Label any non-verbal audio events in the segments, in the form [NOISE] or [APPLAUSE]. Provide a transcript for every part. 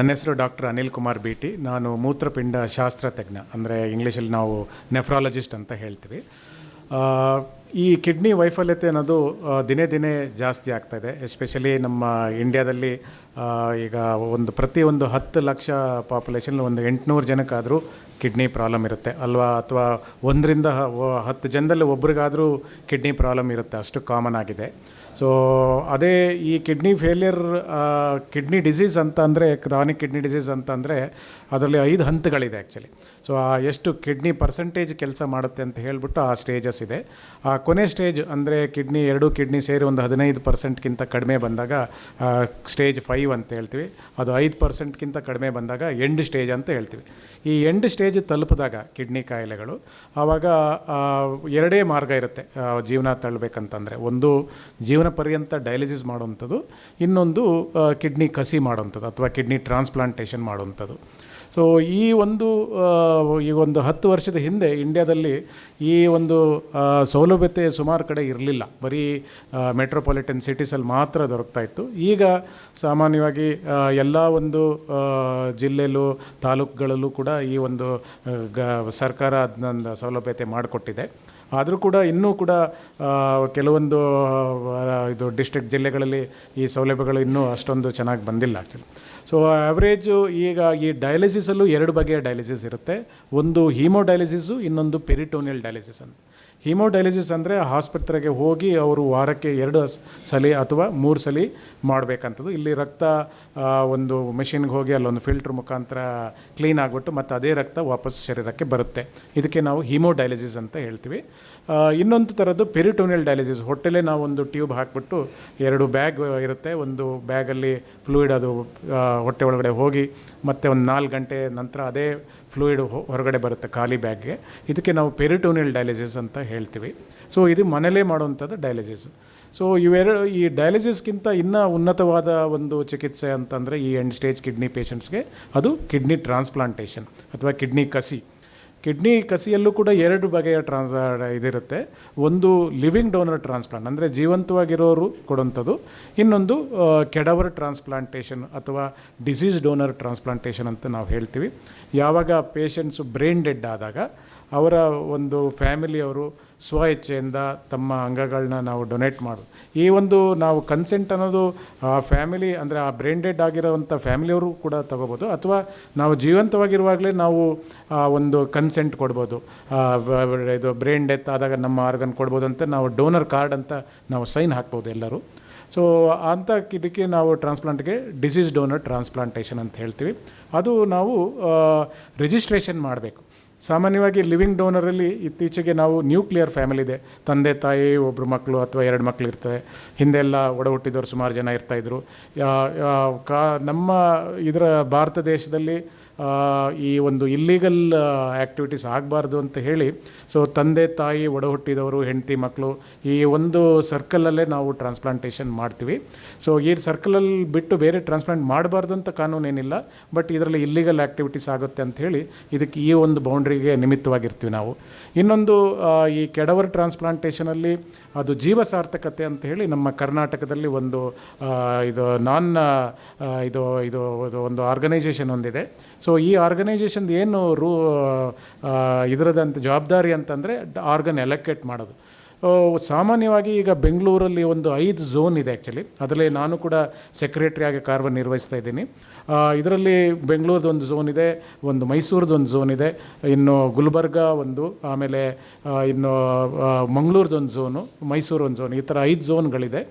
ನನ್ನ ಹೆಸರು doctor Anil Kumar BT ನಾನು ಮೂತ್ರಪಿಂಡ ಶಾಸ್ತ್ರ ತಜ್ಞ ಅಂದರೆ ಇಂಗ್ಲೀಷಲ್ಲಿ ನಾವು ನೆಫ್ರಾಲಜಿಸ್ಟ್ ಅಂತ ಹೇಳ್ತೀವಿ. ಈ ಕಿಡ್ನಿ ವೈಫಲ್ಯತೆ ಅನ್ನೋದು ದಿನೇ ದಿನೇ ಜಾಸ್ತಿ ಆಗ್ತಾ ಇದೆ. ಎಸ್ಪೆಷಲಿ ನಮ್ಮ ಇಂಡ್ಯಾದಲ್ಲಿ ಈಗ ಒಂದು ಪ್ರತಿ ಒಂದು ಹತ್ತು ಲಕ್ಷ ಪಾಪ್ಯುಲೇಷನ್ ಒಂದು ಎಂಟುನೂರು ಜನಕ್ಕಾದರೂ ಕಿಡ್ನಿ ಪ್ರಾಬ್ಲಮ್ ಇರುತ್ತೆ. ಅಲ್ವಾ? ಅಥವಾ ಒಂದರಿಂದ ಹತ್ತು ಜನದಲ್ಲಿ ಒಬ್ರಿಗಾದರೂ ಕಿಡ್ನಿ ಪ್ರಾಬ್ಲಮ್ ಇರುತ್ತೆ. ಅಷ್ಟು ಕಾಮನ್ ಆಗಿದೆ. ಸೊ ಅದೇ ಈ ಕಿಡ್ನಿ ಫೇಲಿಯರ್ ಕಿಡ್ನಿ ಡಿಸೀಸ್ ಅಂತ ಅಂದರೆ ಕ್ರಾನಿಕ್ ಕಿಡ್ನಿ ಡಿಸೀಸ್ ಅಂತ ಅಂದರೆ, ಅದರಲ್ಲಿ ಐದು ಹಂತಗಳಿದೆ ಆ್ಯಕ್ಚುಲಿ ಸೊ ಆ ಎಷ್ಟು ಕಿಡ್ನಿ ಪರ್ಸೆಂಟೇಜ್ ಕೆಲಸ ಮಾಡುತ್ತೆ ಅಂತ ಹೇಳ್ಬಿಟ್ಟು ಆ ಸ್ಟೇಜಸ್ ಇದೆ. ಆ ಕೊನೆ ಸ್ಟೇಜ್ ಅಂದರೆ ಕಿಡ್ನಿ ಎರಡು, ಕಿಡ್ನಿ ಸೇರಿ ಒಂದು ಹದಿನೈದು ಪರ್ಸೆಂಟ್ಗಿಂತ ಕಡಿಮೆ ಬಂದಾಗ ಸ್ಟೇಜ್ ಫೈವ್ ಅಂತ ಹೇಳ್ತೀವಿ. ಅದು ಐದು ಪರ್ಸೆಂಟ್ಗಿಂತ ಕಡಿಮೆ ಬಂದಾಗ ಎಂಡ್ ಸ್ಟೇಜ್ ಅಂತ ಹೇಳ್ತೀವಿ. ಈ ಎಂಡ್ ಸ್ಟೇಜ್ ತಲುಪಿದಾಗ ಕಿಡ್ನಿ ಕಾಯಿಲೆಗಳು, ಆವಾಗ ಎರಡೇ ಮಾರ್ಗ ಇರುತ್ತೆ ಜೀವನ ತಳ್ಳಬೇಕಂತಂದರೆ ಒಂದು ಜೀವನ ಪರ್ಯಂತ ಡಯಾಲಿಸಿಸ್ ಮಾಡುವಂಥದ್ದು, ಇನ್ನೊಂದು ಕಿಡ್ನಿ ಕಸಿ ಮಾಡುವಂಥದ್ದು, ಅಥವಾ ಕಿಡ್ನಿ ಟ್ರಾನ್ಸ್ಪ್ಲಾಂಟೇಷನ್ ಮಾಡುವಂಥದ್ದು. ಸೊ ಈ ಒಂದು ಈ ಒಂದು ಹತ್ತು ವರ್ಷದ ಹಿಂದೆ ಇಂಡ್ಯಾದಲ್ಲಿ ಈ ಒಂದು ಸೌಲಭ್ಯತೆ ಸುಮಾರು ಕಡೆ ಇರಲಿಲ್ಲ. ಬರೀ ಮೆಟ್ರೋಪಾಲಿಟನ್ ಸಿಟೀಸಲ್ಲಿ ಮಾತ್ರ ದೊರಕ್ತಾ ಇತ್ತು. ಈಗ ಸಾಮಾನ್ಯವಾಗಿ ಎಲ್ಲ ಒಂದು ಜಿಲ್ಲೆಲ್ಲೂ ತಾಲೂಕುಗಳಲ್ಲೂ ಕೂಡ ಈ ಒಂದು ಗ, ಸರ್ಕಾರ ಅದನ್ನ ಸೌಲಭ್ಯತೆ ಮಾಡಿಕೊಟ್ಟಿದೆ. ಆದರೂ ಕೂಡ ಇನ್ನೂ ಕೂಡ ಕೆಲವೊಂದು ಇದು ಡಿಸ್ಟ್ರಿಕ್ಟ್ ಜಿಲ್ಲೆಗಳಲ್ಲಿ ಈ ಸೌಲಭ್ಯಗಳು ಇನ್ನೂ ಅಷ್ಟೊಂದು ಚೆನ್ನಾಗಿ ಬಂದಿಲ್ಲ ಆ್ಯಕ್ಚುಲಿ ಸೊ ಆ್ಯಾವ್ರೇಜು ಈಗ ಈ ಡಯಾಲಿಸಿಸಲ್ಲೂ ಎರಡು ಬಗೆಯ ಡಯಾಲಿಸಿಸ್ ಇರುತ್ತೆ. ಒಂದು ಹೀಮೋ ಡಯಾಲಿಸಿಸು ಇನ್ನೊಂದು ಪೆರಿಟೋನಿಯಲ್ ಡಯಾಲಿಸಿಸ್ ಅಂತ. ಹೀಮೋಡಯಾಲಿಸಿಸ್ ಅಂದರೆ ಆಸ್ಪತ್ರೆಗೆ ಹೋಗಿ ಅವರು ವಾರಕ್ಕೆ ಎರಡು ಸಲ ಅಥವಾ ಮೂರು ಸಲ ಮಾಡಬೇಕಂಥದ್ದು ಇಲ್ಲಿ ರಕ್ತ ಒಂದು ಮೆಷಿನ್ಗೆ ಹೋಗಿ ಅಲ್ಲೊಂದು ಫಿಲ್ಟ್ರ್ ಮುಖಾಂತರ ಕ್ಲೀನ್ ಆಗಿಬಿಟ್ಟು ಮತ್ತು ಅದೇ ರಕ್ತ ವಾಪಸ್ ಶರೀರಕ್ಕೆ ಬರುತ್ತೆ. ಇದಕ್ಕೆ ನಾವು ಹೀಮೋಡಯಾಲಿಸಿಸ್ ಅಂತ ಹೇಳ್ತೀವಿ. ಇನ್ನೊಂದು ಥರದ್ದು ಪೆರಿಟೋನಿಯಲ್ ಡಯಾಲಿಸಿಸ್. ಹೊಟ್ಟೆಲೇ ನಾವು ಒಂದು ಟ್ಯೂಬ್ ಹಾಕಿಬಿಟ್ಟು ಎರಡು ಬ್ಯಾಗ್ ಇರುತ್ತೆ. ಒಂದು ಬ್ಯಾಗಲ್ಲಿ ಫ್ಲೂಯಿಡ್ ಅದು ಹೊಟ್ಟೆ ಒಳಗಡೆ ಹೋಗಿ ಮತ್ತು ಒಂದು ನಾಲ್ಕು ಗಂಟೆ ನಂತರ ಅದೇ ಫ್ಲೂಯಿಡ್ ಹೊರಗಡೆ ಬರುತ್ತೆ ಖಾಲಿ ಬ್ಯಾಗ್ಗೆ. ಇದಕ್ಕೆ ನಾವು ಪೆರಿಟೋನಿಯಲ್ ಡಯಾಲಿಸಿಸ್ ಅಂತ ಹೇಳ್ತೀವಿ. ಸೊ ಇದು ಮನೇಲೇ ಮಾಡುವಂಥದ್ದು ಡಯಾಲಿಸಿಸ್ ಸೊ ಇವೆರಡು ಈ ಡಯಾಲಿಸಿಸ್ಗಿಂತ ಇನ್ನೂ ಉನ್ನತವಾದ ಒಂದು ಚಿಕಿತ್ಸೆ ಅಂತಂದರೆ ಈ ಎಂಡ್ ಸ್ಟೇಜ್ ಕಿಡ್ನಿ ಪೇಷಂಟ್ಸ್ಗೆ ಅದು ಕಿಡ್ನಿ ಟ್ರಾನ್ಸ್ಪ್ಲಾಂಟೇಷನ್ ಅಥವಾ ಕಿಡ್ನಿ ಕಸಿ. ಕಿಡ್ನಿ ಕಸಿಯಲ್ಲೂ ಕೂಡ ಎರಡು ಬಗೆಯ ಟ್ರಾನ್ಸ್ ಇದಿರುತ್ತೆ. ಒಂದು ಲಿವಿಂಗ್ ಡೋನರ್ ಟ್ರಾನ್ಸ್ಪ್ಲಾಂಟ್ ಅಂದರೆ ಜೀವಂತವಾಗಿರೋರು ಕೊಡುವಂಥದ್ದು. ಇನ್ನೊಂದು ಕೆಡವರ್ ಟ್ರಾನ್ಸ್ಪ್ಲಾಂಟೇಷನ್ ಅಥವಾ ಡಿಸೀಸ್ ಡೋನರ್ ಟ್ರಾನ್ಸ್ಪ್ಲಾಂಟೇಷನ್ ಅಂತ ನಾವು ಹೇಳ್ತೀವಿ. ಯಾವಾಗ ಪೇಷಂಟ್ಸು ಬ್ರೈನ್ ಡೆಡ್ ಆದಾಗ ಅವರ ಒಂದು ಫ್ಯಾಮಿಲಿಯವರು ಸ್ವ ಇಚ್ಛೆಯಿಂದ ತಮ್ಮ ಅಂಗಗಳನ್ನ ನಾವು ಡೊನೇಟ್ ಮಾಡೋದು. ಈ ಒಂದು ನಾವು ಕನ್ಸೆಂಟ್ ಅನ್ನೋದು ಆ ಫ್ಯಾಮಿಲಿ ಅಂದರೆ ಆ ಬ್ರೈನ್ ಡೆಡ್ ಆಗಿರೋವಂಥ ಫ್ಯಾಮಿಲಿಯವರು ಕೂಡ ತಗೋಬೋದು. ಅಥವಾ ನಾವು ಜೀವಂತವಾಗಿರುವಾಗಲೇ ನಾವು ಆ ಒಂದು ಕನ್ಸೆಂಟ್ ಕೊಡ್ಬೋದು. ಇದು ಬ್ರೈನ್ ಡೆತ್ ಆದಾಗ ನಮ್ಮ ಆರ್ಗನ್ ಕೊಡ್ಬೋದು ಅಂತ ನಾವು ಡೋನರ್ ಕಾರ್ಡ್ ಅಂತ ನಾವು ಸೈನ್ ಹಾಕ್ಬೋದು ಎಲ್ಲರೂ. ಸೊ ಅಂಥ ಇದಕ್ಕೆ ನಾವು ಟ್ರಾನ್ಸ್ಪ್ಲಾಂಟ್ಗೆ ಡಿಸೀಸ್ ಡೋನರ್ ಟ್ರಾನ್ಸ್ಪ್ಲಾಂಟೇಷನ್ ಅಂತ ಹೇಳ್ತೀವಿ. ಅದು ನಾವು ರಿಜಿಸ್ಟ್ರೇಷನ್ ಮಾಡಬೇಕು. ಸಾಮಾನ್ಯವಾಗಿ ಲಿವಿಂಗ್ ಡೋನರಲ್ಲಿ ಇತ್ತೀಚೆಗೆ ನಾವು ನ್ಯೂಕ್ಲಿಯರ್ ಫ್ಯಾಮಿಲಿ ಇದೆ. ತಂದೆ, ತಾಯಿ ಒಬ್ಬರು ಮಕ್ಕಳು ಅಥವಾ ಎರಡು ಮಕ್ಕಳು ಇರ್ತವೆ ಹಿಂದೆಲ್ಲ ಒಡ ಹುಟ್ಟಿದವರು ಸುಮಾರು ಜನ ಇರ್ತಾಯಿದ್ರು ಕಾ, ನಮ್ಮ ಇದರ ಭಾರತ ದೇಶದಲ್ಲಿ ಈ ಒಂದು ಇಲ್ಲಿಗಲ್ ಆ್ಯಕ್ಟಿವಿಟೀಸ್ ಆಗಬಾರ್ದು ಅಂತ ಹೇಳಿ ಸೊ ತಂದೆ ತಾಯಿ ಒಡ ಹುಟ್ಟಿದವರು ಹೆಂಡತಿ ಮಕ್ಕಳು ಈ ಒಂದು ಸರ್ಕಲಲ್ಲೇ ನಾವು ಟ್ರಾನ್ಸ್ಪ್ಲಾಂಟೇಷನ್ ಮಾಡ್ತೀವಿ. ಸೊ ಈ ಸರ್ಕಲಲ್ಲಿ ಬಿಟ್ಟು ಬೇರೆ ಟ್ರಾನ್ಸ್ಪ್ಲಾಂಟ್ ಮಾಡಬಾರ್ದು ಅಂತ ಕಾನೂನೇನಿಲ್ಲ ಬಟ್ ಇದರಲ್ಲಿ ಇಲ್ಲಿಗಲ್ ಆ್ಯಕ್ಟಿವಿಟೀಸ್ ಆಗುತ್ತೆ ಅಂತ ಹೇಳಿ, ಇದಕ್ಕೆ ಈ ಒಂದು ಬೌಂಡ್ರಿಗೆ ನಿಮಿತ್ತವಾಗಿರ್ತೀವಿ ನಾವು. ಇನ್ನೊಂದು ಈ ಕೆಡವರ್ ಟ್ರಾನ್ಸ್ಪ್ಲಾಂಟೇಷನಲ್ಲಿ ಅದು ಜೀವ ಸಾರ್ಥಕತೆ ಅಂತ ಹೇಳಿ ನಮ್ಮ ಕರ್ನಾಟಕದಲ್ಲಿ ಒಂದು ಇದು ನಾನ್ ಇದು ಇದು ಒಂದು ಆರ್ಗನೈಸೇಷನ್ ಒಂದಿದೆ. ಸೊ ಈ ಆರ್ಗನೈಸೇಷನ್ ಏನು ರೂ ಇದರದಂತ ಜವಾಬ್ದಾರಿ ಅಂತಂದರೆ ಆರ್ಗನ್ ಎಲೊಕೇಟ್ ಮಾಡೋದು. ಸಾಮಾನ್ಯವಾಗಿ ಈಗ ಬೆಂಗಳೂರಲ್ಲಿ ಒಂದು ಐದು ಝೋನ್ ಇದೆ ಆ್ಯಕ್ಚುಲಿ ಅದರಲ್ಲಿ ನಾನು ಕೂಡ ಸೆಕ್ರೆಟರಿಯಾಗಿ ಕಾರ್ಯನಿರ್ವಹಿಸ್ತಾ ಇದ್ದೀನಿ. ಇದರಲ್ಲಿ ಬೆಂಗಳೂರದ ಒಂದು ಝೋನ್ ಇದೆ, ಒಂದು ಮೈಸೂರ್ದು ಒಂದು ಝೋನ್ ಇದೆ, ಇನ್ನು ಗುಲ್ಬರ್ಗ ಒಂದು, ಆಮೇಲೆ ಇನ್ನು ಮಂಗಳೂರದ ಒಂದು ಝೋನು ಮೈಸೂರು ಒಂದು ಝೋನ್ ಈ ಥರ ಐದು ಝೋನ್ಗಳಿದೆ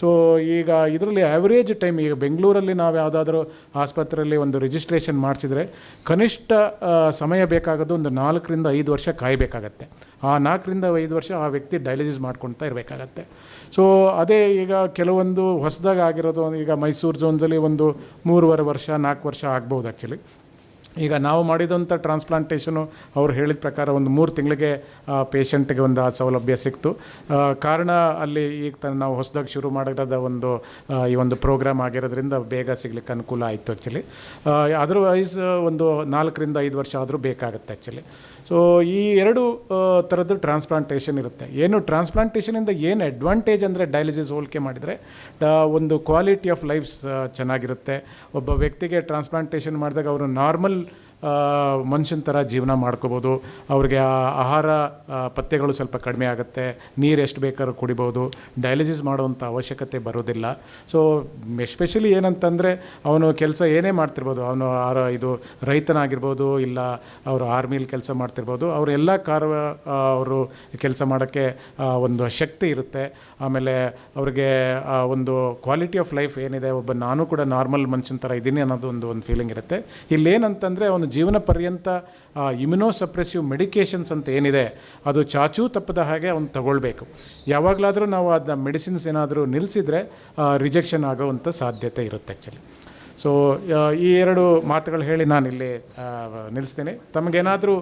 ಸೊ ಈಗ ಇದರಲ್ಲಿ ಆ್ಯಾವ್ರೇಜ್ ಟೈಮ್ ಈಗ ಬೆಂಗಳೂರಲ್ಲಿ ನಾವು ಯಾವುದಾದ್ರೂ ಆಸ್ಪತ್ರೆಯಲ್ಲಿ ಒಂದು ರಿಜಿಸ್ಟ್ರೇಷನ್ ಮಾಡಿಸಿದರೆ ಕನಿಷ್ಠ ಸಮಯ ಬೇಕಾಗೋದು ಒಂದು ನಾಲ್ಕರಿಂದ ಐದು ವರ್ಷ ಕಾಯಬೇಕಾಗತ್ತೆ. ಆ ನಾಲ್ಕರಿಂದ ಐದು ವರ್ಷ ಆ ವ್ಯಕ್ತಿ ಡಯಾಲಿಸಿಸ್ ಮಾಡ್ಕೊಳ್ತಾ ಇರಬೇಕಾಗತ್ತೆ. ಸೊ ಅದೇ ಈಗ ಕೆಲವೊಂದು ಹೊಸದಾಗಿ ಆಗಿರೋದು ಈಗ ಮೈಸೂರು ಝೋನ್ಸಲ್ಲಿ ಒಂದು ಮೂರುವರೆ ವರ್ಷ, ನಾಲ್ಕು ವರ್ಷ ಆಗ್ಬೋದು ಆ್ಯಕ್ಚುಲಿ ಈಗ ನಾವು ಮಾಡಿದಂಥ ಟ್ರಾನ್ಸ್ಪ್ಲಾಂಟೇಷನು ಅವ್ರು ಹೇಳಿದ ಪ್ರಕಾರ ಒಂದು ಮೂರು ತಿಂಗಳಿಗೆ ಪೇಷಂಟ್ಗೆ ಒಂದು ಆ ಸೌಲಭ್ಯ ಸಿಕ್ತು. ಕಾರಣ ಅಲ್ಲಿ ಈಗ ತನ್ನ ನಾವು ಹೊಸದಾಗಿ ಶುರು ಮಾಡಿರೋದ ಒಂದು ಈ ಒಂದು ಪ್ರೋಗ್ರಾಮ್ ಆಗಿರೋದ್ರಿಂದ ಬೇಗ ಸಿಗ್ಲಿಕ್ಕೆ ಅನುಕೂಲ ಆಯಿತು ಆ್ಯಕ್ಚುಲಿ ಅದರ್ವೈಸ್ ಒಂದು ನಾಲ್ಕರಿಂದ ಐದು ವರ್ಷ ಆದರೂ ಬೇಕಾಗುತ್ತೆ ಆ್ಯಕ್ಚುಲಿ ಸೊ ಈ ಎರಡು ಥರದ್ದು ಟ್ರಾನ್ಸ್ಪ್ಲಾಂಟೇಷನ್ ಇರುತ್ತೆ. ಏನು ಟ್ರಾನ್ಸ್ಪ್ಲಾಂಟೇಷನಿಂದ ಏನು ಅಡ್ವಾಂಟೇಜ್ ಅಂದರೆ ಡಯಾಲಿಸಿಸ್ ಹೋಲಿಕೆ ಮಾಡಿದರೆ ಒಂದು ಕ್ವಾಲಿಟಿ ಆಫ್ ಲೈಫ್ಸ್ ಚೆನ್ನಾಗಿರುತ್ತೆ. ಒಬ್ಬ ವ್ಯಕ್ತಿಗೆ ಟ್ರಾನ್ಸ್ಪ್ಲಾಂಟೇಷನ್ ಮಾಡಿದಾಗ ಅವರು ನಾರ್ಮಲ್ ಮನುಷ್ಯನ ಥರ ಜೀವನ ಮಾಡ್ಕೋಬೋದು. ಅವ್ರಿಗೆ ಆಹಾರ ಪಥ್ಯಗಳು ಸ್ವಲ್ಪ ಕಡಿಮೆ ಆಗುತ್ತೆ. ನೀರು ಎಷ್ಟು ಬೇಕಾದ್ರೂ ಕುಡಿಬೋದು. ಡಯಾಲಿಸಿಸ್ ಮಾಡುವಂಥ ಅವಶ್ಯಕತೆ ಬರೋದಿಲ್ಲ. ಸೊ ಎಸ್ಪೆಷಲಿ ಏನಂತಂದರೆ, ಅವನು ಕೆಲಸ ಏನೇ ಮಾಡ್ತಿರ್ಬೋದು. ಅವನು ಆರ, ಇದು ರೈತನಾಗಿರ್ಬೋದು, ಇಲ್ಲ ಅವರು ಆರ್ಮಿಲಿ ಕೆಲಸ ಮಾಡ್ತಿರ್ಬೋದು. ಅವರೆಲ್ಲ ಕಾರ ಅವರು ಕೆಲಸ ಮಾಡೋಕ್ಕೆ ಒಂದು ಶಕ್ತಿ ಇರುತ್ತೆ. ಆಮೇಲೆ ಅವ್ರಿಗೆ ಒಂದು ಕ್ವಾಲಿಟಿ ಆಫ್ ಲೈಫ್ ಏನಿದೆ, ಒಬ್ಬ ನಾನು ಕೂಡ ನಾರ್ಮಲ್ ಮನುಷ್ಯನ ಥರ ಇದ್ದೀನಿ ಅನ್ನೋದು ಒಂದು ಒಂದು ಫೀಲಿಂಗ್ ಇರುತ್ತೆ. ಇಲ್ಲೇನಂತಂದರೆ, ಅವನು ಜೀವನ ಪರ್ಯಂತ ಇಮ್ಯುನೋ ಸಪ್ರೆಸಿವ್ ಮೆಡಿಕೇಷನ್ಸ್ ಅಂತ ಏನಿದೆ, ಅದು ಚಾಚೂ ತಪ್ಪದ ಹಾಗೆ ಅವ್ನು ತಗೊಳ್ಬೇಕು. ಯಾವಾಗಲಾದರೂ ನಾವು ಅದನ್ನ ಮೆಡಿಸಿನ್ಸ್ ಏನಾದರೂ ನಿಲ್ಲಿಸಿದರೆ ರಿಜೆಕ್ಷನ್ ಆಗೋವಂಥ ಸಾಧ್ಯತೆ ಇರುತ್ತೆ ಆ್ಯಕ್ಚುಲಿ ಸೊ ಈ ಎರಡು ಮಾತುಗಳು ಹೇಳಿ ನಾನಿಲ್ಲಿ ನಿಲ್ಲಿಸ್ತೀನಿ ತಮಗೇನಾದರೂ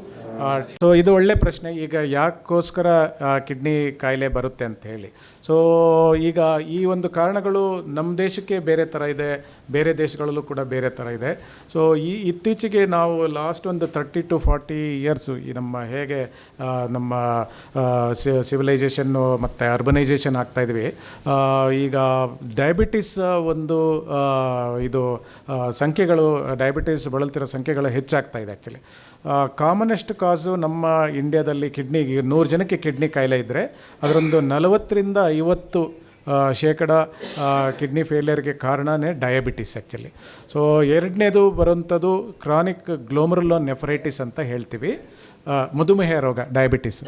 ಸೊ ಇದು ಒಳ್ಳೆ ಪ್ರಶ್ನೆ. ಈಗ ಯಾಕೋಸ್ಕರ ಕಿಡ್ನಿ ಕಾಯಿಲೆ ಬರುತ್ತೆ ಅಂತ ಹೇಳಿ. ಸೊ ಈಗ ಈ ಒಂದು ಕಾರಣಗಳು ನಮ್ಮ ದೇಶಕ್ಕೆ ಬೇರೆ ಥರ ಇದೆ, ಬೇರೆ ದೇಶಗಳಲ್ಲೂ ಕೂಡ ಬೇರೆ ಥರ ಇದೆ. ಸೊ ಈ ಇತ್ತೀಚೆಗೆ ನಾವು ಲಾಸ್ಟ್ ಒಂದು ತರ್ಟಿ ಟು ಫಾರ್ಟಿ ಇಯರ್ಸು ಈ ನಮ್ಮ ಹೇಗೆ ನಮ್ಮ ಸಿವಿಲೈಸೇಷನ್ನು ಮತ್ತು ಅರ್ಬನೈಸೇಷನ್ ಆಗ್ತಾ ಇದ್ವಿ. ಈಗ ಡಯಾಬಿಟಿಸ್ ಒಂದು ಇದು ಸಂಖ್ಯೆಗಳು ಡಯಾಬಿಟಿಸ್ ಬಳಲ್ತಿರೋ ಸಂಖ್ಯೆಗಳು ಹೆಚ್ಚಾಗ್ತಾ ಇದೆ ಆ್ಯಕ್ಚುಲಿ ಕಾಮನೆಸ್ಟ್ ಕಾಸು ನಮ್ಮ ಇಂಡಿಯಾದಲ್ಲಿ ಕಿಡ್ನಿಗೆ ನೂರು ಜನಕ್ಕೆ ಕಿಡ್ನಿ ಕಾಯಿಲೆ ಇದ್ದರೆ ಅದರೊಂದು ನಲವತ್ತರಿಂದ ಐವತ್ತು ಶೇಕಡ ಕಿಡ್ನಿ ಫೇಲಿಯರ್ಗೆ ಕಾರಣನೇ ಡಯಾಬಿಟಿಸ್ ಆ್ಯಕ್ಚುಲಿ ಸೊ ಎರಡನೇದು ಬರುವಂಥದ್ದು ಕ್ರಾನಿಕ್ ಗ್ಲೋಮರುಲೋ ನೆಫರೈಟಿಸ್ ಅಂತ ಹೇಳ್ತೀವಿ. ಮಧುಮೇಹ ರೋಗ ಡಯಾಬಿಟಿಸ್